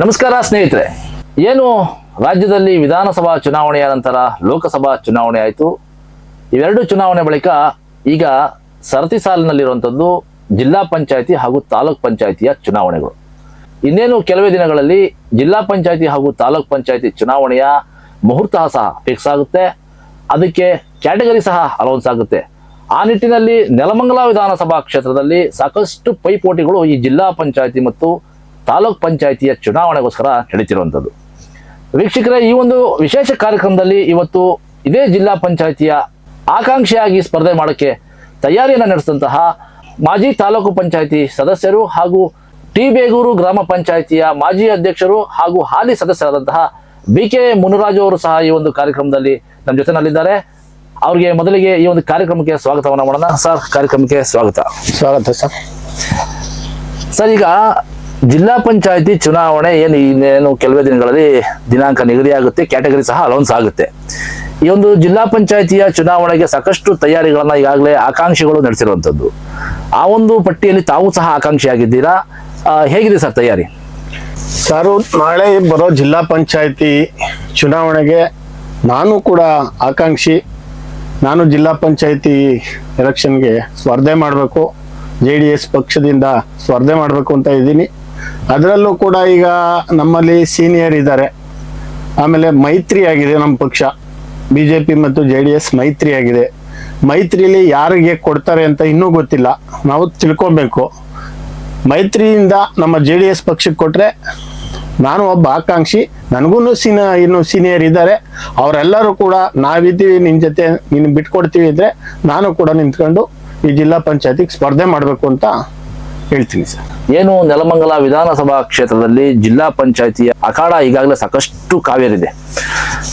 ನಮಸ್ಕಾರ ಸ್ನೇಹಿತರೆ. ಏನು ರಾಜ್ಯದಲ್ಲಿ ವಿಧಾನಸಭಾ ಚುನಾವಣೆಯ ನಂತರ ಲೋಕಸಭಾ ಚುನಾವಣೆ ಆಯಿತು. ಇವೆರಡು ಚುನಾವಣೆ ಬಳಿಕ ಈಗ ಸರತಿ ಸಾಲಿನಲ್ಲಿರುವಂಥದ್ದು ಜಿಲ್ಲಾ ಪಂಚಾಯಿತಿ ಹಾಗೂ ತಾಲೂಕ್ ಪಂಚಾಯಿತಿಯ ಚುನಾವಣೆಗಳು. ಇನ್ನೇನು ಕೆಲವೇ ದಿನಗಳಲ್ಲಿ ಜಿಲ್ಲಾ ಪಂಚಾಯಿತಿ ಹಾಗೂ ತಾಲೂಕ್ ಪಂಚಾಯಿತಿ ಚುನಾವಣೆಯ ಮುಹೂರ್ತ ಸಹ ಫಿಕ್ಸ್ ಆಗುತ್ತೆ. ಅದಕ್ಕೆ ಕ್ಯಾಟಗರಿ ಸಹ ಅಲೌನ್ಸ್ ಆಗುತ್ತೆ. ಆ ನಿಟ್ಟಿನಲ್ಲಿ ನೆಲಮಂಗಲ ವಿಧಾನಸಭಾ ಕ್ಷೇತ್ರದಲ್ಲಿ ಸಾಕಷ್ಟು ಪೈಪೋಟಿಗಳು ಈ ಜಿಲ್ಲಾ ಪಂಚಾಯಿತಿ ಮತ್ತು ತಾಲೂಕ್ ಪಂಚಾಯತಿಯ ಚುನಾವಣೆಗೋಸ್ಕರ ನಡೀತಿರುವಂಥದ್ದು. ವೀಕ್ಷಕರೇ ಈ ಒಂದು ವಿಶೇಷ ಕಾರ್ಯಕ್ರಮದಲ್ಲಿ ಇವತ್ತು ಇದೇ ಜಿಲ್ಲಾ ಪಂಚಾಯತಿಯ ಆಕಾಂಕ್ಷೆಯಾಗಿ ಸ್ಪರ್ಧೆ ಮಾಡೋಕ್ಕೆ ತಯಾರಿಯನ್ನು ನಡೆಸಿದಂತಹ ಮಾಜಿ ತಾಲೂಕು ಪಂಚಾಯಿತಿ ಸದಸ್ಯರು ಹಾಗೂ ಟಿ ಬೇಗೂರು ಗ್ರಾಮ ಪಂಚಾಯತಿಯ ಮಾಜಿ ಅಧ್ಯಕ್ಷರು ಹಾಗೂ ಹಾಲಿ ಸದಸ್ಯರಾದಂತಹ ಬಿ ಕೆ ಮುನುರಾಜು ಅವರು ಸಹ ಈ ಒಂದು ಕಾರ್ಯಕ್ರಮದಲ್ಲಿ ನಮ್ಮ ಜೊತೆನಲ್ಲಿದ್ದಾರೆ. ಅವ್ರಿಗೆ ಮೊದಲಿಗೆ ಈ ಒಂದು ಕಾರ್ಯಕ್ರಮಕ್ಕೆ ಸ್ವಾಗತವನ್ನು ಮಾಡೋಣ. ಸರ್ ಕಾರ್ಯಕ್ರಮಕ್ಕೆ ಸ್ವಾಗತ. ಸ್ವಾಗತ ಸರ್. ಸರ್ ಈಗ ಜಿಲ್ಲಾ ಪಂಚಾಯತಿ ಚುನಾವಣೆ ಏನು ಇನ್ನೇನು ಕೆಲವೇ ದಿನಗಳಲ್ಲಿ ದಿನಾಂಕ ನಿಗದಿಯಾಗುತ್ತೆ ಕ್ಯಾಟಗರಿ ಸಹ ಅಲೌನ್ಸ್ ಆಗುತ್ತೆ. ಈ ಒಂದು ಜಿಲ್ಲಾ ಪಂಚಾಯತಿಯ ಚುನಾವಣೆಗೆ ಸಾಕಷ್ಟು ತಯಾರಿಗಳನ್ನ ಈಗಾಗಲೇ ಆಕಾಂಕ್ಷಿಗಳು ನಡೆಸಿರುವಂಥದ್ದು. ಆ ಒಂದು ಪಟ್ಟಿಯಲ್ಲಿ ತಾವು ಸಹ ಆಕಾಂಕ್ಷಿಯಾಗಿದ್ದೀರಾ? ಹೇಗಿದೆ ಸರ್ ತಯಾರಿ? ಸರ್, ನಾಳೆ ಬರೋ ಜಿಲ್ಲಾ ಪಂಚಾಯತಿ ಚುನಾವಣೆಗೆ ನಾನು ಕೂಡ ಆಕಾಂಕ್ಷಿ. ನಾನು ಜಿಲ್ಲಾ ಪಂಚಾಯತಿ ಎಲೆಕ್ಷನ್ಗೆ ಸ್ಪರ್ಧೆ ಮಾಡಬೇಕು, ಜೆ ಡಿ ಎಸ್ ಪಕ್ಷದಿಂದ ಸ್ಪರ್ಧೆ ಮಾಡಬೇಕು ಅಂತ ಇದ್ದೀನಿ. ಅದರಲ್ಲೂ ಕೂಡ ಈಗ ನಮ್ಮಲ್ಲಿ ಸೀನಿಯರ್ ಇದ್ದಾರೆ. ಆಮೇಲೆ ಮೈತ್ರಿ ಆಗಿದೆ ನಮ್ಮ ಪಕ್ಷ. ಬಿ ಜೆ ಪಿ ಮತ್ತು ಜೆ ಡಿ ಎಸ್ ಮೈತ್ರಿ ಆಗಿದೆ. ಮೈತ್ರಿಲಿ ಯಾರಿಗೆ ಕೊಡ್ತಾರೆ ಅಂತ ಇನ್ನೂ ಗೊತ್ತಿಲ್ಲ. ನಾವು ತಿಳ್ಕೊಬೇಕು. ಮೈತ್ರಿಯಿಂದ ನಮ್ಮ ಜೆ ಡಿ ಎಸ್ ಪಕ್ಷಕ್ಕೆ ಕೊಟ್ಟರೆ ನಾನು ಒಬ್ಬ ಆಕಾಂಕ್ಷಿ, ನನಗೂ ಸೀನ, ಇನ್ನು ಸೀನಿಯರ್ ಇದ್ದಾರೆ. ಅವರೆಲ್ಲರೂ ಕೂಡ ನಾವಿದ್ದೀವಿ ನಿನ್ನ ಜೊತೆ ನಿನ್ನ ಬಿಟ್ಕೊಡ್ತೀವಿ ಅಂದರೆ ನಾನು ಕೂಡ ನಿಂತ್ಕೊಂಡು ಈ ಜಿಲ್ಲಾ ಪಂಚಾಯತಿಗೆ ಸ್ಪರ್ಧೆ ಮಾಡಬೇಕು ಅಂತ ಹೇಳ್ತೀನಿ ಸರ್. ಏನು ನೆಲಮಂಗಲ ವಿಧಾನಸಭಾ ಕ್ಷೇತ್ರದಲ್ಲಿ ಜಿಲ್ಲಾ ಪಂಚಾಯತಿಯ ಅಖಾಡ ಈಗಾಗಲೇ ಸಾಕಷ್ಟು ಕಾವೇರಿದೆ.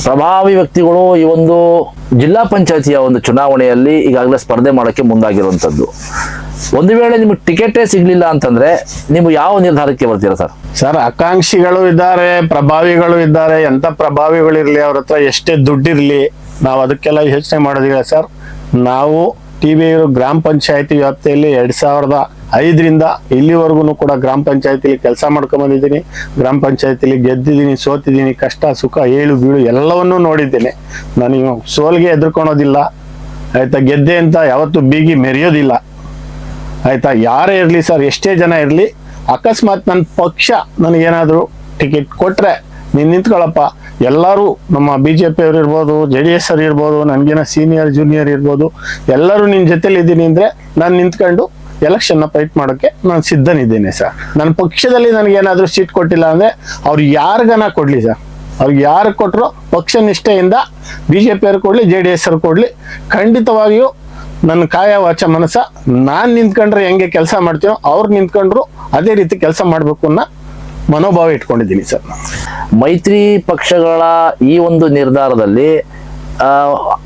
ಪ್ರಭಾವಿ ವ್ಯಕ್ತಿಗಳು ಈ ಒಂದು ಜಿಲ್ಲಾ ಪಂಚಾಯತಿಯ ಒಂದು ಚುನಾವಣೆಯಲ್ಲಿ ಈಗಾಗಲೇ ಸ್ಪರ್ಧೆ ಮಾಡೋಕ್ಕೆ ಮುಂದಾಗಿರುವಂಥದ್ದು. ಒಂದು ವೇಳೆ ನಿಮಗೆ ಟಿಕೆಟೇ ಸಿಗಲಿಲ್ಲ ಅಂತಂದ್ರೆ ನೀವು ಯಾವ ನಿರ್ಧಾರಕ್ಕೆ ಬರ್ತೀರಾ ಸರ್? ಸರ್ ಆಕಾಂಕ್ಷಿಗಳು ಇದ್ದಾರೆ ಪ್ರಭಾವಿಗಳು ಇದ್ದಾರೆ ಎಂಥ ಪ್ರಭಾವಿಗಳಿರಲಿ ಅವ್ರ ಹತ್ರ ಎಷ್ಟೇ ದುಡ್ಡಿರಲಿ ನಾವು ಅದಕ್ಕೆಲ್ಲ ಯೋಚನೆ ಮಾಡೋದಿಲ್ಲ ಸರ್. ನಾವು ಟಿ ಬಿ ಗ್ರಾಮ ಪಂಚಾಯತಿ ವ್ಯಾಪ್ತಿಯಲ್ಲಿ ಎರಡು ಸಾವಿರದ ಐದರಿಂದ ಇಲ್ಲಿವರೆಗೂ ಕೂಡ ಗ್ರಾಮ ಪಂಚಾಯತಿಲಿ ಕೆಲಸ ಮಾಡ್ಕೊಂಬಂದಿದ್ದೀನಿ ಗ್ರಾಮ ಪಂಚಾಯತಿಲಿ ಗೆದ್ದಿದ್ದೀನಿ, ಸೋತಿದ್ದೀನಿ, ಕಷ್ಟ, ಸುಖ, ಏಳು, ಬೀಳು ಎಲ್ಲವನ್ನೂ ನೋಡಿದ್ದೇನೆ. ನಾನು ಸೋಲ್ಗೆ ಎದುರ್ಕೊಳೋದಿಲ್ಲ ಆಯ್ತಾ, ಗೆದ್ದೆ ಅಂತ ಯಾವತ್ತೂ ಬೀಗಿ ಮೆರೆಯೋದಿಲ್ಲ. ಆಯ್ತಾ, ಯಾರೇ ಇರಲಿ ಸರ್, ಎಷ್ಟೇ ಜನ ಇರಲಿ, ಅಕಸ್ಮಾತ್ ನನ್ನ ಪಕ್ಷ ನನಗೇನಾದರೂ ಟಿಕೆಟ್ ಕೊಟ್ಟರೆ ನೀನು ನಿಂತ್ಕೊಳ್ಳಪ್ಪ ಎಲ್ಲರೂ ನಮ್ಮ ಬಿ ಜೆ ಪಿ ಅವ್ರು ಇರ್ಬೋದು, ಜೆ ಡಿ ಎಸ್ ಅವ್ರು ಇರ್ಬೋದು, ನನಗೇನೋ ಸೀನಿಯರ್, ಜೂನಿಯರ್ ಇರ್ಬೋದು, ಎಲ್ಲರೂ ನಿನ್ನ ಜೊತೆಲಿ ಇದ್ದೀನಿ ಅಂದರೆ ನಾನು ನಿಂತ್ಕೊಂಡು ಎಲೆಕ್ಷನ್ನ ಫೈಟ್ ಮಾಡೋಕ್ಕೆ ನಾನು ಸಿದ್ಧನಿದ್ದೇನೆ ಸರ್ ನನ್ನ ಪಕ್ಷದಲ್ಲಿ ನನಗೇನಾದರೂ ಸೀಟ್ ಕೊಟ್ಟಿಲ್ಲ ಅಂದರೆ ಅವ್ರು ಯಾರಿಗನ ಕೊಡಲಿ ಸರ್ ಅವ್ರಿಗೆ ಯಾರು ಕೊಟ್ಟರು ಪಕ್ಷ ನಿಷ್ಠೆಯಿಂದ ಬಿ ಜೆ ಪಿಯವ್ರು ಕೊಡಲಿ ಜೆ ಡಿ ಎಸ್ ಅವ್ರು ಕೊಡಲಿ. ಖಂಡಿತವಾಗಿಯೂ ನನ್ನ ಕಾಯ ವಾಚ ಮನಸ್ಸ ನಾನು ನಿಂತ್ಕೊಂಡ್ರೆ ಹೆಂಗೆ ಕೆಲಸ ಮಾಡ್ತೀನೋ ಅವ್ರು ನಿಂತ್ಕೊಂಡ್ರು ಅದೇ ರೀತಿ ಕೆಲಸ ಮಾಡಬೇಕು ಅನ್ನೋ ಮನೋಭಾವ ಇಟ್ಕೊಂಡಿದ್ದೀನಿ ಸರ್ ಮೈತ್ರಿ ಪಕ್ಷಗಳ ಈ ಒಂದು ನಿರ್ಧಾರದಲ್ಲಿ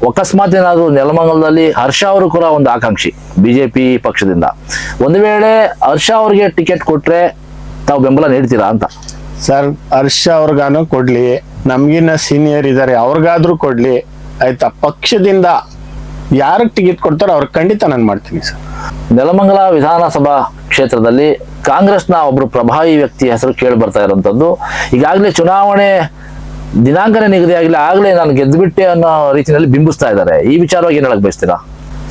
ಅಕಸ್ಮಾತ್ ಏನಾದ್ರು ನೆಲಮಂಗಲದಲ್ಲಿ ಹರ್ಷ ಅವರು ಕೂಡ ಒಂದು ಆಕಾಂಕ್ಷಿ ಬಿಜೆಪಿ ಪಕ್ಷದಿಂದ. ಒಂದು ವೇಳೆ ಹರ್ಷ ಅವ್ರಿಗೆ ಟಿಕೆಟ್ ಕೊಟ್ರೆ ತಾವು ಬೆಂಬಲ ನೀಡ್ತೀರಾ ಅಂತ? ಸರ್ ಹರ್ಷ ಅವ್ರಿಗಾನು ಕೊಡ್ಲಿ. ನಮ್ಗಿನ್ನ ಸೀನಿಯರ್ ಇದ್ದಾರೆ ಅವ್ರಿಗಾದ್ರೂ ಕೊಡ್ಲಿ. ಆಯ್ತಾ? ಪಕ್ಷದಿಂದ ಯಾರಿಗೆ ಟಿಕೆಟ್ ಕೊಡ್ತಾರೋ ಅವ್ರಿಗೆ ಖಂಡಿತ ನಾನು ಮಾಡ್ತೀನಿ ಸರ್. ನೆಲಮಂಗಲ ವಿಧಾನಸಭಾ ಕ್ಷೇತ್ರದಲ್ಲಿ ಕಾಂಗ್ರೆಸ್ನ ಒಬ್ಬರು ಪ್ರಭಾವಿ ವ್ಯಕ್ತಿ ಹೆಸರು ಕೇಳಿ ಬರ್ತಾ ಇರುವಂತದ್ದು ಈಗಾಗಲೇ ಚುನಾವಣೆ ದಿನಾಂಕನೇ ನಿಗದಿ ಆಗಿಲ್ಲ, ಆಗಲೇ ನಾನು ಗೆದ್ದುಬಿಟ್ಟೆ ಅನ್ನೋ ರೀತಿಯಲ್ಲಿ ಬಿಂಬಿಸ್ತಾ ಇದ್ದಾರೆ. ಈ ವಿಚಾರವಾಗಿ ಏನ್ ಹೇಳಕ್ ಬಯಸ್ತೀರಾ?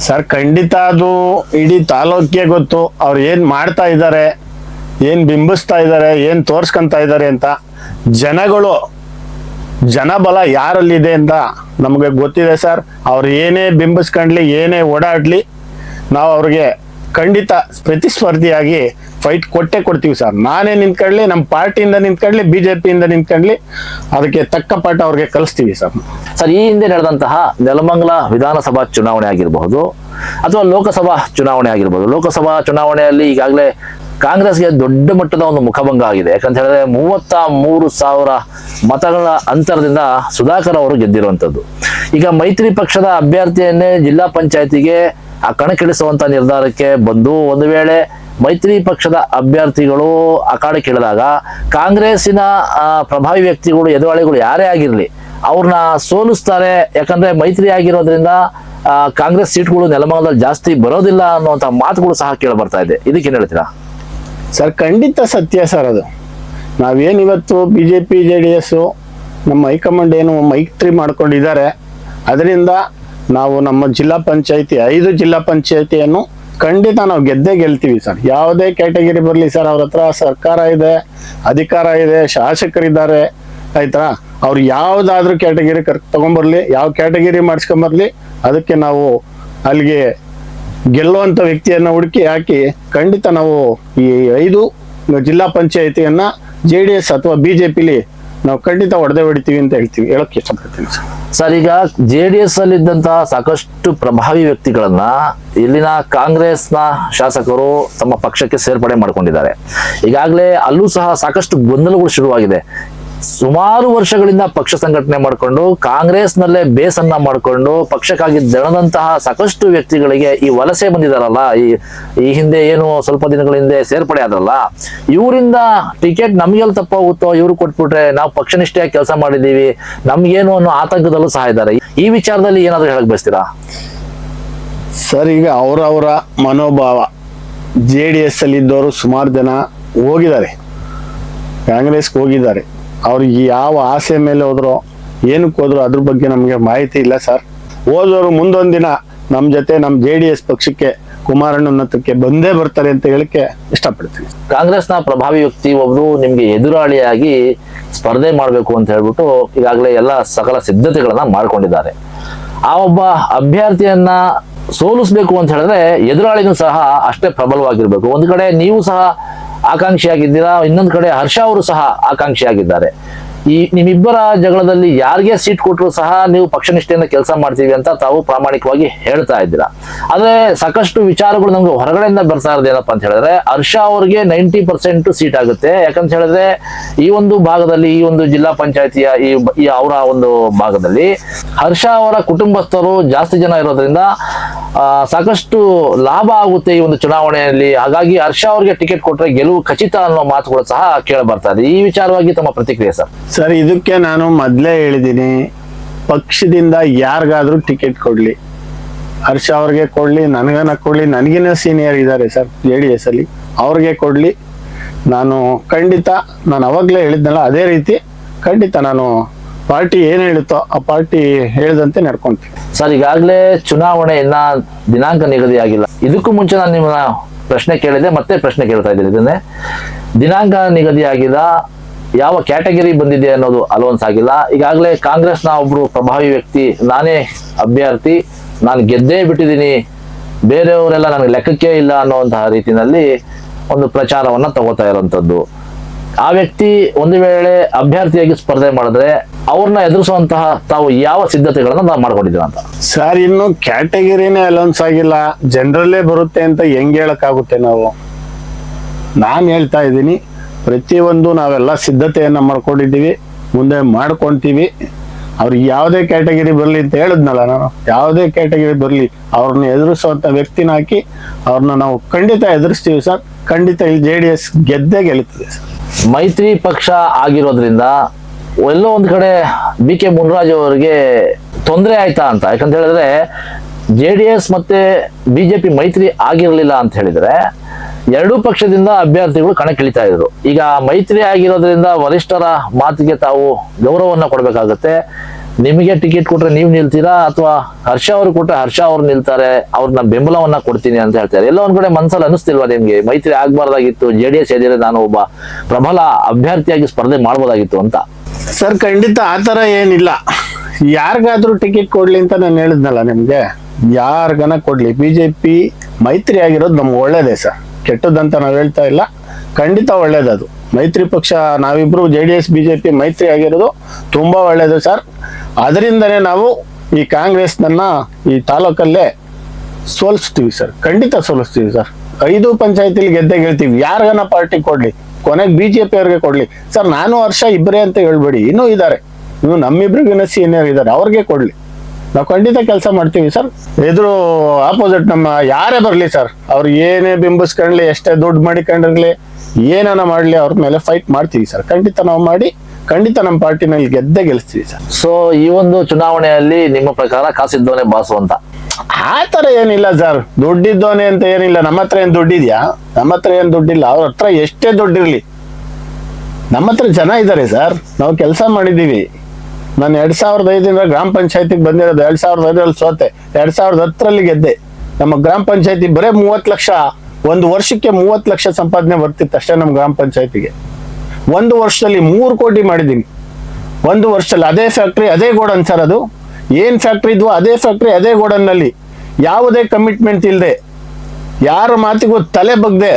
ಸರ್, ಖಂಡಿತ ಅದು ಇಡೀ ತಾಲೂಕಿಗೆ ಗೊತ್ತು. ಅವ್ರು ಏನು ಮಾಡ್ತಾ ಇದ್ದಾರೆ, ಏನು ಬಿಂಬಿಸ್ತಾ ಇದ್ದಾರೆ, ಏನು ತೋರ್ಸ್ಕೊಂತ ಇದ್ದಾರೆ ಅಂತ ಜನಗಳು, ಜನಬಲ ಯಾರಲ್ಲಿದೆ ಅಂತ ನಮಗೆ ಗೊತ್ತಿದೆ ಸರ್. ಅವ್ರು ಏನೇ ಬಿಂಬಿಸ್ಕೊಂಡ್ಲಿ, ಏನೇ ಓಡಾಡ್ಲಿ, ನಾವು ಅವ್ರಿಗೆ ಖಂಡಿತ ಪ್ರತಿಸ್ಪರ್ಧಿಯಾಗಿ ಫೈಟ್ ಕೊಟ್ಟೆ ಕೊಡ್ತೀವಿ ಸರ್. ನಾನೇ ನಿಂತ್ಕೊಳ್ಳಿ ನಮ್ಮ ಪಾರ್ಟಿಯಿಂದ ನಿಂತ್ಕೊಳ್ಳಿ ಬಿ ಜೆ ಪಿಯಿಂದ ನಿಂತ್ಕೊಳ್ಳಿ, ಅದಕ್ಕೆ ತಕ್ಕ ಪಾಠ ಅವ್ರಿಗೆ ಕಲಿಸ್ತೀವಿ ಸರ್. ಸರ್, ಈ ಹಿಂದೆ ನಡೆದಂತಹ ನೆಲಮಂಗಲ ವಿಧಾನಸಭಾ ಚುನಾವಣೆ ಆಗಿರಬಹುದು ಅಥವಾ ಲೋಕಸಭಾ ಚುನಾವಣೆ ಆಗಿರ್ಬೋದು ಲೋಕಸಭಾ ಚುನಾವಣೆಯಲ್ಲಿ ಈಗಾಗಲೇ ಕಾಂಗ್ರೆಸ್ಗೆ ದೊಡ್ಡ ಮಟ್ಟದ ಒಂದು ಮುಖಭಂಗ ಆಗಿದೆ. ಯಾಕಂತ ಹೇಳಿದ್ರೆ ಮೂವತ್ತ ಮೂರು ಸಾವಿರ ಮತಗಳ ಅಂತರದಿಂದ ಸುಧಾಕರ್ ಅವರು ಗೆದ್ದಿರುವಂಥದ್ದು. ಈಗ ಮೈತ್ರಿ ಪಕ್ಷದ ಅಭ್ಯರ್ಥಿಯನ್ನೇ ಜಿಲ್ಲಾ ಪಂಚಾಯತಿಗೆ ಆ ಕಣಕ್ಕಿಳಿಸುವಂತ ನಿರ್ಧಾರಕ್ಕೆ ಬಂದು ಒಂದು ವೇಳೆ ಮೈತ್ರಿ ಪಕ್ಷದ ಅಭ್ಯರ್ಥಿಗಳು ಅಖಾಡಕ್ಕಿಳಿದಾಗ ಕಾಂಗ್ರೆಸ್ಸಿನ ಪ್ರಭಾವಿ ವ್ಯಕ್ತಿಗಳು, ಎದುರಾಳಿಗಳು ಯಾರೇ ಆಗಿರಲಿ ಅವ್ರನ್ನ ಸೋಲಿಸ್ತಾರೆ. ಯಾಕಂದ್ರೆ ಮೈತ್ರಿ ಆಗಿರೋದ್ರಿಂದ ಕಾಂಗ್ರೆಸ್ ಸೀಟ್ಗಳು ನೆಲಮಂಗಲದಲ್ಲಿ ಜಾಸ್ತಿ ಬರೋದಿಲ್ಲ ಅನ್ನುವಂತ ಮಾತುಗಳು ಸಹ ಕೇಳಿ ಬರ್ತಾ ಇದೆ. ಇದಕ್ಕೆ ಏನ್ ಹೇಳ್ತೀರಾ? ಸರ್, ಖಂಡಿತ ಸತ್ಯ ಸರ್ ಅದು. ನಾವೇನಿವತ್ತು B J P J D S ನಮ್ಮ ಹೈಕಮಾಂಡ್ ಏನು ಮೈತ್ರಿ ಮಾಡ್ಕೊಂಡಿದ್ದಾರೆ, ಅದರಿಂದ ನಾವು ನಮ್ಮ ಜಿಲ್ಲಾ ಪಂಚಾಯತಿ, ಐದು ಜಿಲ್ಲಾ ಪಂಚಾಯತಿಯನ್ನು ಖಂಡಿತ ನಾವು ಗೆದ್ದೇ ಗೆಲ್ತೀವಿ ಸರ್. ಯಾವುದೇ ಕ್ಯಾಟಗಿರಿ ಬರಲಿ ಸರ್, ಅವ್ರ ಹತ್ರ ಸರ್ಕಾರ ಇದೆ, ಅಧಿಕಾರ ಇದೆ, ಶಾಸಕರಿದ್ದಾರೆ, ಆಯ್ತಾ? ಅವ್ರು ಯಾವುದಾದ್ರೂ ಕ್ಯಾಟಗಿರಿ ಕರ್, ತಗೊಂಬರ್ಲಿ, ಯಾವ ಕ್ಯಾಟಗಿರಿ ಮಾಡಿಸ್ಕೊಂಬರ್ಲಿ, ಅದಕ್ಕೆ ನಾವು ಅಲ್ಲಿಗೆ ಗೆಲ್ಲುವಂತ ವ್ಯಕ್ತಿಯನ್ನ ಹುಡುಕಿ ಹಾಕಿ ಖಂಡಿತ ನಾವು ಈ ಐದು ಜಿಲ್ಲಾ ಪಂಚಾಯತಿಯನ್ನ ಜೆ ಡಿ ಎಸ್ ಅಥವಾ ಬಿಜೆಪಿಲಿ ನಾವು ಖಂಡಿತ ಹೊಡೆದೇ ಹೊಡಿತೀವಿ ಅಂತ ಹೇಳ್ತೀವಿ. ಹೇಳಕ್ ಇಷ್ಟಪಡ್ತೀನಿ ಸರ್. ಈಗ ಜೆ ಡಿ ಎಸ್ ಅಲ್ಲಿ ಇದ್ದಂತಹ ಸಾಕಷ್ಟು ಪ್ರಭಾವಿ ವ್ಯಕ್ತಿಗಳನ್ನ ಇಲ್ಲಿನ ಕಾಂಗ್ರೆಸ್ನ ಶಾಸಕರು ತಮ್ಮ ಪಕ್ಷಕ್ಕೆ ಸೇರ್ಪಡೆ ಮಾಡ್ಕೊಂಡಿದ್ದಾರೆ. ಈಗಾಗಲೇ ಅಲ್ಲೂ ಸಹ ಸಾಕಷ್ಟು ಗೊಂದಲಗಳು ಶುರುವಾಗಿದೆ. ಸುಮಾರು ವರ್ಷಗಳಿಂದ ಪಕ್ಷ ಸಂಘಟನೆ ಮಾಡಿಕೊಂಡು ಕಾಂಗ್ರೆಸ್ನಲ್ಲೇ ಬೇಸನ್ನ ಮಾಡಿಕೊಂಡು ಪಕ್ಷಕ್ಕಾಗಿ ದಣದಂತಹ ಸಾಕಷ್ಟು ವ್ಯಕ್ತಿಗಳಿಗೆ ಈ ವಲಸೆ ಬಂದಿದಾರಲ್ಲ, ಈ ಈ ಹಿಂದೆ ಏನು ಸ್ವಲ್ಪ ದಿನಗಳ ಹಿಂದೆ ಸೇರ್ಪಡೆ ಆದ್ರಲ್ಲ, ಇವರಿಂದ ಟಿಕೆಟ್ ನಮ್ಗೆಲ್ಲಿ ತಪ್ಪಾಗುತ್ತೋ ಇವ್ರು ಕೊಟ್ಬಿಟ್ರೆ ನಾವು ಪಕ್ಷನಿಷ್ಠೆಯಾಗಿ ಕೆಲಸ ಮಾಡಿದೀವಿ ನಮ್ಗೇನು ಅನ್ನೋ ಆತಂಕದಲ್ಲೂ ಸಹ ಇದ್ದಾರೆ. ಈ ವಿಚಾರದಲ್ಲಿ ಏನಾದರೂ ಹೇಳಕ್ ಬಯಸ್ತೀರಾ? ಸರ್, ಈಗ ಅವರವರ ಮನೋಭಾವ, ಜೆ ಡಿ ಎಸ್ ಅಲ್ಲಿ ಇದ್ದವರು ಸುಮಾರು ಜನ ಹೋಗಿದ್ದಾರೆ, ಕಾಂಗ್ರೆಸ್ಗೆ ಹೋಗಿದ್ದಾರೆ. ಅವ್ರಿಗೆ ಯಾವ ಆಸೆ ಮೇಲೆ ಹೋದ್ರು, ಏನಕ್ಕೆ ಹೋದ್ರು ಅದ್ರ ಬಗ್ಗೆ ನಮಗೆ ಮಾಹಿತಿ ಇಲ್ಲ ಸರ್. ಹೋದವರು ಮುಂದೊಂದು ದಿನ ನಮ್ಮ ಜೊತೆ ನಮ್ಮ ಜೆ ಡಿ ಎಸ್ ಪಕ್ಷಕ್ಕೆ ಕುಮಾರಣ್ಣನತ್ತಕ್ಕೆ ಬಂದೇ ಬರ್ತಾರೆ ಅಂತ ಹೇಳಕ್ಕೆ ಇಷ್ಟಪಡ್ತೀನಿ. ಕಾಂಗ್ರೆಸ್ನ ಪ್ರಭಾವಿ ವ್ಯಕ್ತಿ ಒಬ್ರು ನಿಮ್ಗೆ ಎದುರಾಳಿಯಾಗಿ ಸ್ಪರ್ಧೆ ಮಾಡಬೇಕು ಅಂತ ಹೇಳ್ಬಿಟ್ಟು ಈಗಾಗಲೇ ಎಲ್ಲ ಸಕಲ ಸಿದ್ಧತೆಗಳನ್ನ ಮಾಡ್ಕೊಂಡಿದ್ದಾರೆ. ಆ ಒಬ್ಬ ಅಭ್ಯರ್ಥಿಯನ್ನ ಸೋಲಿಸ್ಬೇಕು ಅಂತ ಹೇಳಿದ್ರೆ ಎದುರಾಳಿನೂ ಸಹ ಅಷ್ಟೇ ಪ್ರಬಲವಾಗಿರ್ಬೇಕು. ಒಂದ್ ಕಡೆ ನೀವು ಸಹ ಆಕಾಂಕ್ಷಿಯಾಗಿದ್ದೀರಾ ಇನ್ನೊಂದು ಕಡೆ ಹರ್ಷ ಅವರು ಸಹ ಆಕಾಂಕ್ಷಿಯಾಗಿದ್ದಾರೆ. ಈ ನಿಮ್ಮಿಬ್ಬರ ಜಗಳದಲ್ಲಿ ಯಾರಿಗೆ ಸೀಟ್ ಕೊಟ್ಟರು ಸಹ ನೀವು ಪಕ್ಷನಿಷ್ಠೆಯಿಂದ ಕೆಲಸ ಮಾಡ್ತೀವಿ ಅಂತ ತಾವು ಪ್ರಾಮಾಣಿಕವಾಗಿ ಹೇಳ್ತಾ ಇದ್ದೀರಾ. ಆದ್ರೆ ಸಾಕಷ್ಟು ವಿಚಾರಗಳು ನಮ್ಗೆ ಹೊರಗಡೆಯಿಂದ ಬರ್ತಾ ಇರೋದು ಏನಪ್ಪಾ ಅಂತ ಹೇಳಿದ್ರೆ, ಹರ್ಷ ಅವ್ರಿಗೆ ನೈಂಟಿ ಪರ್ಸೆಂಟ್ ಸೀಟ್ ಆಗುತ್ತೆ. ಯಾಕಂತ ಹೇಳಿದ್ರೆ, ಈ ಒಂದು ಭಾಗದಲ್ಲಿ, ಈ ಒಂದು ಜಿಲ್ಲಾ ಪಂಚಾಯತಿಯ ಈ ಅವರ ಒಂದು ಭಾಗದಲ್ಲಿ ಹರ್ಷ ಅವರ ಕುಟುಂಬಸ್ಥರು ಜಾಸ್ತಿ ಜನ ಇರೋದ್ರಿಂದ ಸಾಕಷ್ಟು ಲಾಭ ಆಗುತ್ತೆ ಈ ಒಂದು ಚುನಾವಣೆಯಲ್ಲಿ. ಹಾಗಾಗಿ ಹರ್ಷ ಅವ್ರಿಗೆ ಟಿಕೆಟ್ ಕೊಟ್ಟರೆ ಗೆಲುವು ಖಚಿತ ಅನ್ನೋ ಮಾತುಗಳು ಸಹ ಕೇಳ ಬರ್ತಾ ಇದೆ. ಈ ವಿಚಾರವಾಗಿ ತಮ್ಮ ಪ್ರತಿಕ್ರಿಯೆ ಸರ್. ಸರ್, ಇದಕ್ಕೆ ನಾನು ಮೊದಲೇ ಹೇಳಿದ್ದೀನಿ ಪಕ್ಷದಿಂದ ಯಾರಿಗಾದ್ರೂ ಟಿಕೆಟ್ ಕೊಡ್ಲಿ. ಹರ್ಷ ಅವ್ರಿಗೆ ಕೊಡ್ಲಿ, ನನಗನ ಕೊಡ್ಲಿ, ನನಗಿನ ಸೀನಿಯರ್ ಇದ್ದಾರೆ ಸರ್ ಜೆ ಡಿ ಎಸ್ ಅಲ್ಲಿ. ಅವ್ರಿಗೆ ಕೊಡ್ಲಿ. ನಾನು ಖಂಡಿತ, ನಾನು ಅವಾಗಲೇ ಹೇಳಿದ್ನಲ್ಲ, ಅದೇ ರೀತಿ ಖಂಡಿತ ನಾನು ಪಾರ್ಟಿ ಏನು ಹೇಳುತ್ತೋ, ಆ ಪಾರ್ಟಿ ಹೇಳಿದಂತೆ ನಡ್ಕೊಂತೀನಿ. ಸರ್, ಈಗಾಗಲೇ ಚುನಾವಣೆ ಇನ್ನ ದಿನಾಂಕ ನಿಗದಿ ಆಗಿಲ್ಲ. ಇದಕ್ಕೂ ಮುಂಚೆ ನಾನು ನಿಮ್ಮನ್ನ ಪ್ರಶ್ನೆ ಕೇಳಿದೆ ಮತ್ತೆ ಪ್ರಶ್ನೆ ಕೇಳ್ತಾ ಇದ್ದೀನಿ. ಇದನ್ನೇ ದಿನಾಂಕ ನಿಗದಿ ಆಗಿಲ್ಲ ಯಾವ ಕ್ಯಾಟಗರಿ ಬಂದಿದೆ ಅನ್ನೋದು ಅಲೋನ್ಸ್ ಆಗಿಲ್ಲ. ಈಗಾಗಲೇ ಕಾಂಗ್ರೆಸ್ನ ಒಬ್ರು ಪ್ರಭಾವಿ ವ್ಯಕ್ತಿ ನಾನೇ ಅಭ್ಯರ್ಥಿ. ನಾನು ಗೆದ್ದೇ ಬಿಟ್ಟಿದ್ದೀನಿ. ಬೇರೆಯವರೆಲ್ಲ ನನಗೆ ಲೆಕ್ಕಕ್ಕೆ ಇಲ್ಲ ಅನ್ನುವಂತಹ ರೀತಿಯಲ್ಲಿ ಒಂದು ಪ್ರಚಾರವನ್ನ ತಗೋತಾ ಇರುವಂತದ್ದು ಆ ವ್ಯಕ್ತಿ ಒಂದು ವೇಳೆ ಅಭ್ಯರ್ಥಿಯಾಗಿ ಸ್ಪರ್ಧೆ ಮಾಡಿದ್ರೆ ಅವ್ರನ್ನ ಎದುರಿಸುವಂತಹ ತಾವು ಯಾವ ಸಿದ್ಧತೆಗಳನ್ನ ನಾವು ಮಾಡ್ಕೊಂಡಿದ್ದೀವಿ ಅಂತ. ಸರ್, ಇನ್ನು ಕ್ಯಾಟಗರಿನೇ ಅಲೌನ್ಸ್ ಆಗಿಲ್ಲ. ಜನರಲ್ಲೇ ಬರುತ್ತೆ ಅಂತ ಹೆಂಗ್ ಹೇಳಕ್ಕಾಗುತ್ತೆ ನಾವು? ನಾನು ಹೇಳ್ತಾ ಇದ್ದೀನಿ. ಪ್ರತಿಯೊಂದು ನಾವೆಲ್ಲ ಸಿದ್ಧತೆಯನ್ನ ಮಾಡ್ಕೊಂಡಿದ್ದೀವಿ, ಮುಂದೆ ಮಾಡ್ಕೊತೀವಿ. ಅವ್ರಿಗೆ ಯಾವುದೇ ಕ್ಯಾಟಗರಿ ಬರಲಿ ಅಂತ ಹೇಳಿದ್ನಲ್ಲ ನಾನು, ಯಾವುದೇ ಕ್ಯಾಟಗರಿ ಬರಲಿ, ಅವ್ರನ್ನ ಎದುರಿಸುವಂಥ ವ್ಯಕ್ತಿನ ಹಾಕಿ ಅವ್ರನ್ನ ನಾವು ಖಂಡಿತ ಎದುರಿಸ್ತೀವಿ ಸರ್. ಖಂಡಿತ ಇಲ್ಲಿ ಜೆ ಡಿ ಎಸ್ ಗೆದ್ದೇ ಗೆಲ್ಲುತ್ತದೆ ಮೈತ್ರಿ ಪಕ್ಷ ಆಗಿರೋದ್ರಿಂದ ಎಲ್ಲೋ ಒಂದು ಕಡೆ ಬಿ ಕೆ ಮುನ್ರಾಜ್ ಅವರಿಗೆ ತೊಂದರೆ ಆಯ್ತಾ ಅಂತ. ಯಾಕಂತ ಹೇಳಿದ್ರೆ ಜೆ ಡಿ ಎಸ್ ಮತ್ತೆ ಬಿಜೆಪಿ ಮೈತ್ರಿ ಆಗಿರಲಿಲ್ಲ ಅಂತ ಹೇಳಿದ್ರೆ ಎರಡೂ ಪಕ್ಷದಿಂದ ಅಭ್ಯರ್ಥಿಗಳು ಕಣಕ್ಕಿಳಿತಾ ಇದ್ರು. ಈಗ ಮೈತ್ರಿ ಆಗಿರೋದ್ರಿಂದ ವರಿಷ್ಠರ ಮಾತಿಗೆ ತಾವು ಗೌರವವನ್ನು ಕೊಡಬೇಕಾಗತ್ತೆ. ನಿಮಗೆ ಟಿಕೆಟ್ ಕೊಟ್ರೆ ನೀವು ನಿಲ್ತೀರಾ ಅಥವಾ ಹರ್ಷ ಅವರು ಕೊಟ್ರೆ ಹರ್ಷ ಅವ್ರು ನಿಲ್ತಾರೆ, ಅವ್ರನ್ನ ಬೆಂಬಲವನ್ನ ಕೊಡ್ತೀನಿ ಅಂತ ಹೇಳ್ತಾರೆ. ಎಲ್ಲ ಒಂದ್ ಕಡೆ ಮನ್ಸಲ್ಲಿ ಅನಿಸ್ತಿಲ್ವಾ ನಿಮ್ಗೆ? ಮೈತ್ರಿ ಆಗ್ಬಾರ್ದಾಗಿತ್ತು, ಜೆ ಡಿ ಎಸ್ ಎದಿರೆ ನಾನು ಒಬ್ಬ ಪ್ರಬಲ ಅಭ್ಯರ್ಥಿಯಾಗಿ ಸ್ಪರ್ಧೆ ಮಾಡ್ಬೋದಾಗಿತ್ತು ಅಂತ. ಸರ್, ಖಂಡಿತ ಆತರ ಏನಿಲ್ಲ. ಯಾರಿಗಾದ್ರೂ ಟಿಕೆಟ್ ಕೊಡ್ಲಿ ಅಂತ ನಾನು ಹೇಳಿದ್ನಲ್ಲ ನಿಮ್ಗೆ? ಯಾರ್ಗನ ಕೊಡ್ಲಿ? ಬಿಜೆಪಿ ಮೈತ್ರಿ ಆಗಿರೋದು ನಮ್ಗೆ ಒಳ್ಳೇದೇ ಸರ್. ಕೆಟ್ಟದಂತ ನಾವು ಹೇಳ್ತಾ ಇಲ್ಲ. ಖಂಡಿತ ಒಳ್ಳೇದದು ಮೈತ್ರಿ ಪಕ್ಷ, ನಾವಿಬ್ರು ಜೆ ಡಿ ಎಸ್ ಬಿಜೆಪಿ ಮೈತ್ರಿ ಆಗಿರೋದು ತುಂಬಾ ಒಳ್ಳೇದು ಸರ್. ಅದರಿಂದನೇ ನಾವು ಈ ಕಾಂಗ್ರೆಸ್ನನ್ನ ಈ ತಾಲೂಕಲ್ಲೇ ಸೋಲಿಸ್ತೀವಿ ಸರ್. ಖಂಡಿತ ಸೋಲಿಸ್ತೀವಿ ಸರ್. ಐದು ಪಂಚಾಯತಿಲಿ ಗೆದ್ದೆ ಗೆಲ್ತೀವಿ. ಯಾರಿಗನ ಪಾರ್ಟಿ ಕೊಡ್ಲಿ, ಕೊನೆಗೆ ಬಿಜೆಪಿ ಅವ್ರಿಗೆ ಕೊಡ್ಲಿ. ಸರ್, ನಾನು ವರ್ಷ ಇಬ್ಬರೇ ಅಂತ ಹೇಳ್ಬೇಡಿ. ಇನ್ನೂ ಇದ್ದಾರೆ ಇನ್ನು ನಮ್ಮಿಬ್ರಿಗಿನ ಸೀನಿಯರ್ ಇದ್ದಾರೆ ಅವ್ರಿಗೆ ಕೊಡ್ಲಿ. ನಾವು ಖಂಡಿತ ಕೆಲಸ ಮಾಡ್ತೀವಿ ಸರ್ ಎದುರು ಆಪೋಸಿಟ್ ನಮ್ಮ ಯಾರೇ ಬರಲಿ ಸರ್ ಅವ್ರು ಏನೇ ಬಿಂಬಿಸ್ಕೊಂಡ್ಲಿ ಎಷ್ಟೇ ದುಡ್ಡು ಮಾಡಿಕೊಂಡಿರ್ಲಿ ಏನಾನ ಮಾಡಲಿ ಅವ್ರ ಮೇಲೆ ಫೈಟ್ ಮಾಡ್ತೀವಿ ಸರ್ ಖಂಡಿತ ನಾವು ಮಾಡಿ ಖಂಡಿತ ನಮ್ಮ ಪಾರ್ಟಿನಲ್ಲಿ ಗೆದ್ದೆ ಗೆಲ್ಲಿಸ್ತೀವಿ ಸರ್ ಸೊ ಈ ಒಂದು ಚುನಾವಣೆಯಲ್ಲಿ ನಿಮ್ಮ ಪ್ರಕಾರ ಕಾಸಿದ್ದೋನೆ ಬಾಸು ಅಂತ? ಆ ತರ ಏನಿಲ್ಲ ಸರ್ ದುಡ್ಡಿದ್ದೋನೆ ಅಂತ ಏನಿಲ್ಲ. ನಮ್ಮ ಹತ್ರ ಏನ್ ದುಡ್ಡಿದ್ಯಾ? ನಮ್ಮ ಹತ್ರ ಏನ್ ದುಡ್ಡಿಲ್ಲ. ಅವ್ರ ಹತ್ರ ಎಷ್ಟೇ ದುಡ್ಡಿರ್ಲಿ. ನಮ್ಮ ಹತ್ರ ಜನ ಇದ್ದಾರೆ ಸರ್ ನಾವು ಕೆಲಸ ಮಾಡಿದ್ದೀವಿ. ನಾನು ಎರಡ್ ಸಾವಿರದ ಐದರಿಂದ ಗ್ರಾಮ ಪಂಚಾಯತಿಗೆ ಬಂದಿರೋದು ಎರಡ್ ಸಾವಿರದ ಐದರಲ್ಲಿ ಸೋತೆ. ಎರಡ್ ಸಾವಿರದ ಹತ್ತರಲ್ಲಿ ಗೆದ್ದೆ. ನಮ್ಮ ಗ್ರಾಮ ಪಂಚಾಯತಿ ಬರೇ ಮೂವತ್ತು ಲಕ್ಷ, ಒಂದು ವರ್ಷಕ್ಕೆ ಮೂವತ್ತು ಲಕ್ಷ ಸಂಪಾದನೆ ಬರ್ತಿತ್ತು ಅಷ್ಟೇ ನಮ್ಮ ಗ್ರಾಮ ಪಂಚಾಯತಿಗೆ. ಒಂದು ವರ್ಷದಲ್ಲಿ ಮೂರು ಕೋಟಿ ಮಾಡಿದ್ದೀನಿ. ಒಂದು ವರ್ಷದಲ್ಲಿ ಅದೇ ಫ್ಯಾಕ್ಟ್ರಿ, ಅದೇ ಗೋಡನ್ ಸರ್ ಅದು. ಏನ್ ಫ್ಯಾಕ್ಟ್ರಿ ಇದ್ವೋ ಅದೇ ಫ್ಯಾಕ್ಟ್ರಿ, ಅದೇ ಗೋಡನ್ನಲ್ಲಿ. ಯಾವುದೇ ಕಮಿಟ್ಮೆಂಟ್ ಇಲ್ಲದೆ ಯಾರ ಮಾತಿಗೂ ತಲೆ ಬಗ್ದೆ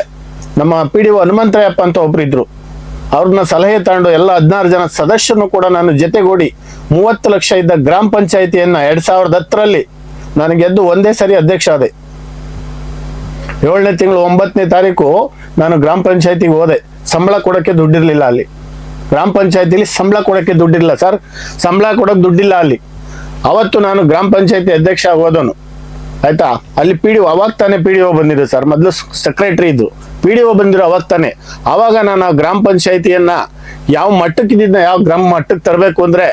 ನಮ್ಮ ಪಿ ಡಿ ಒ ಹನುಮಂತರಾಯಪ್ಪ ಅಂತ ಒಬ್ರು ಇದ್ರು. ಅವ್ರನ್ನ ಸಲಹೆ ತಗೊಂಡು ಎಲ್ಲ ಹದಿನಾರು ಜನ ಸದಸ್ಯರನ್ನು ಕೂಡ ನಾನು ಜೊತೆಗೂಡಿ ಮೂವತ್ತು ಲಕ್ಷ ಇದ್ದ ಗ್ರಾಮ ಪಂಚಾಯತಿಯನ್ನ ಎರಡ್ ಸಾವಿರದ ಹತ್ತರಲ್ಲಿ ನಾನು ಗೆದ್ದು ಒಂದೇ ಸರಿ ಅಧ್ಯಕ್ಷ ಆದೆ. ಏಳನೇ ತಿಂಗಳು ಒಂಬತ್ತನೇ ತಾರೀಕು ನಾನು ಗ್ರಾಮ ಪಂಚಾಯತಿಗೆ ಹೋದೆ. ಸಂಬಳ ಕೊಡೋಕ್ಕೆ ದುಡ್ಡಿರಲಿಲ್ಲ ಅಲ್ಲಿ. ಗ್ರಾಮ ಪಂಚಾಯತಿಲಿ ಸಂಬಳ ಕೊಡೋಕ್ಕೆ ದುಡ್ಡಿಲ್ಲ ಸರ್. ಸಂಬಳ ಕೊಡೋಕೆ ದುಡ್ಡಿಲ್ಲ ಅಲ್ಲಿ. ಅವತ್ತು ನಾನು ಗ್ರಾಮ ಪಂಚಾಯತಿ ಅಧ್ಯಕ್ಷ ಆಗೋದನು. ಆಯ್ತಾ? ಅಲ್ಲಿ ಪಿ ಡಿ ಒ ಅವಾಗ ತಾನೇ ಪಿ ಡಿ ಒ ಬಂದಿದೆ ಸರ್. ಮೊದಲು ಸೆಕ್ರೆಟ್ರಿ ಇದ್ದು. ಪಿ ಡಿ ಒ ಬಂದಿರೋ ಅವಾಗ ತಾನೇ. ಅವಾಗ ನಾನು ಗ್ರಾಮ ಪಂಚಾಯತಿಯನ್ನ ಯಾವ ಮಟ್ಟಕ್ಕೆ ಇದ್ದಿದ್ನ ಯಾವ ಗ್ರಾಮ ಮಟ್ಟಕ್ಕೆ ತರಬೇಕು ಅಂದ್ರೆ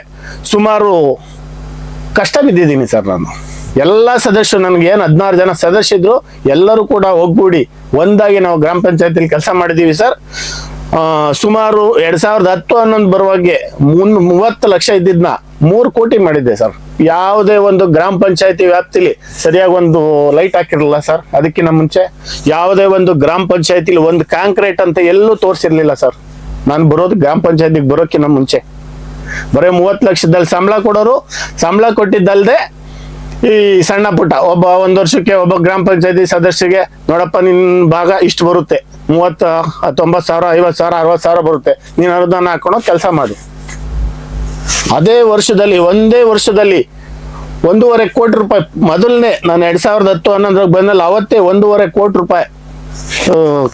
ಸುಮಾರು ಕಷ್ಟ ಬಿದ್ದಿದ್ದೀನಿ ಸರ್ ನಾನು. ಎಲ್ಲ ಸದಸ್ಯರು ನನಗೆ ಏನು ಹದಿನಾರು ಜನ ಸದಸ್ಯರು ಎಲ್ಲರೂ ಕೂಡ ಒಗ್ಗೂಡಿ ಒಂದಾಗಿ ನಾವು ಗ್ರಾಮ ಪಂಚಾಯತಿಲಿ ಕೆಲಸ ಮಾಡಿದ್ದೀವಿ ಸರ್. ಸುಮಾರು ಎರಡ್ ಸಾವಿರದ ಹತ್ತು ಹನ್ನೊಂದು ಬರುವಾಗೆ ಮುನ್ ಮೂವತ್ತು ಲಕ್ಷ ಇದ್ದಿದ್ನ ಮೂರು ಕೋಟಿ ಮಾಡಿದ್ದೆ ಸರ್. ಯಾವುದೇ ಒಂದು ಗ್ರಾಮ ಪಂಚಾಯತಿ ವ್ಯಾಪ್ತಿಲಿ ಸರಿಯಾಗಿ ಒಂದು ಲೈಟ್ ಹಾಕಿರಲಿಲ್ಲ ಸರ್. ಅದಕ್ಕಿಂತ ಮುಂಚೆ ಯಾವುದೇ ಒಂದು ಗ್ರಾಮ ಪಂಚಾಯತಿಲಿ ಒಂದು ಕಾಂಕ್ರೀಟ್ ಅಂತ ಎಲ್ಲೂ ತೋರಿಸಿರ್ಲಿಲ್ಲ ಸರ್. ನಾನು ಬರೋದು ಗ್ರಾಮ ಪಂಚಾಯತಿಗೆ ಬರೋಕ್ಕಿಂತ ಮುಂಚೆ. ಬರೀ ಮೂವತ್ತು ಲಕ್ಷದಲ್ಲಿ ಸಂಬಳ ಕೊಡೋರು, ಸಂಬಳ ಕೊಟ್ಟಿದ್ದಲ್ದೆ ಈ ಸಣ್ಣ ಪುಟ್ಟ, ಒಬ್ಬ ಒಂದು ವರ್ಷಕ್ಕೆ ಒಬ್ಬ ಗ್ರಾಮ ಪಂಚಾಯತಿ ಸದಸ್ಯರಿಗೆ ನೋಡಪ್ಪ, ನಿನ್ ಭಾಗ ಇಷ್ಟು ಬರುತ್ತೆ. ಮೂವತ್ತ ತೊಂಬತ್ತು ಸಾವಿರ, ಐವತ್ತು ಸಾವಿರ, ಅರವತ್ತು ಸಾವಿರ ಬರುತ್ತೆ. ನೀನು ಅನುದಾನ ಹಾಕೊಂಡು ಕೆಲಸ ಮಾಡು. ಅದೇ ವರ್ಷದಲ್ಲಿ, ಒಂದೇ ವರ್ಷದಲ್ಲಿ ಒಂದೂವರೆ ಕೋಟಿ ರೂಪಾಯಿ. ಮೊದಲನೇ, ನಾನು ಎರಡ್ ಸಾವಿರದ ಹತ್ತು ಹನ್ನೊಂದರಾಗ ಬಂದಲ್ಲಿ ಅವತ್ತೇ ಒಂದೂವರೆ ಕೋಟಿ ರೂಪಾಯಿ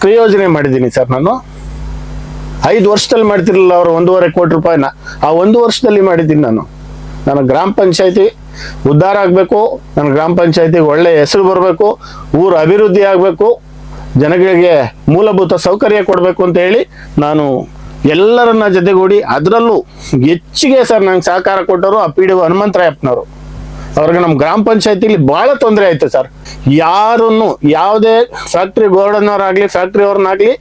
ಕ್ರಿಯೋಜನೆ ಮಾಡಿದ್ದೀನಿ ಸರ್ ನಾನು. ಐದು ವರ್ಷದಲ್ಲಿ ಮಾಡ್ತಿರ್ಲಿಲ್ಲ ಅವರು ಒಂದೂವರೆ ಕೋಟಿ ರೂಪಾಯಿನ. ಆ ಒಂದು ವರ್ಷದಲ್ಲಿ ಮಾಡಿದ್ದೀನಿ ನಾನು. ನಾನು ಗ್ರಾಮ ಪಂಚಾಯತಿ ಉದ್ಧಾರ ಆಗಬೇಕು ನನ್ನ ಗ್ರಾಮ ಪಂಚಾಯತಿಗೆ ಒಳ್ಳೆ ಹೆಸರು ಬರಬೇಕು, ಊರು ಅಭಿವೃದ್ಧಿ ಆಗಬೇಕು, ಜನಗಳಿಗೆ ಮೂಲಭೂತ ಸೌಕರ್ಯ ಕೊಡಬೇಕು ಅಂತ ಹೇಳಿ ನಾನು ಎಲ್ಲರನ್ನ ಜೊತೆಗೂಡಿ ಅದರಲ್ಲೂ ಹೆಚ್ಚಿಗೆ ಸರ್ ನಂಗೆ ಸಹಕಾರ ಕೊಟ್ಟರು ಆ ಪಿ ಡಿ ಹನುಮಂತರಾಯಪ್ಪನವರು. ಅವ್ರಿಗೆ ನಮ್ಮ ಗ್ರಾಮ ಪಂಚಾಯತಿಲಿ ಬಹಳ ತೊಂದರೆ ಆಯ್ತು ಸರ್. ಯಾರನ್ನು ಯಾವುದೇ ಫ್ಯಾಕ್ಟ್ರಿ ಗೋಡನ್ನವರಾಗ್ಲಿ ಫ್ಯಾಕ್ಟ್ರಿ ಅವ್ರನ್ನಾಗ್ಲಿ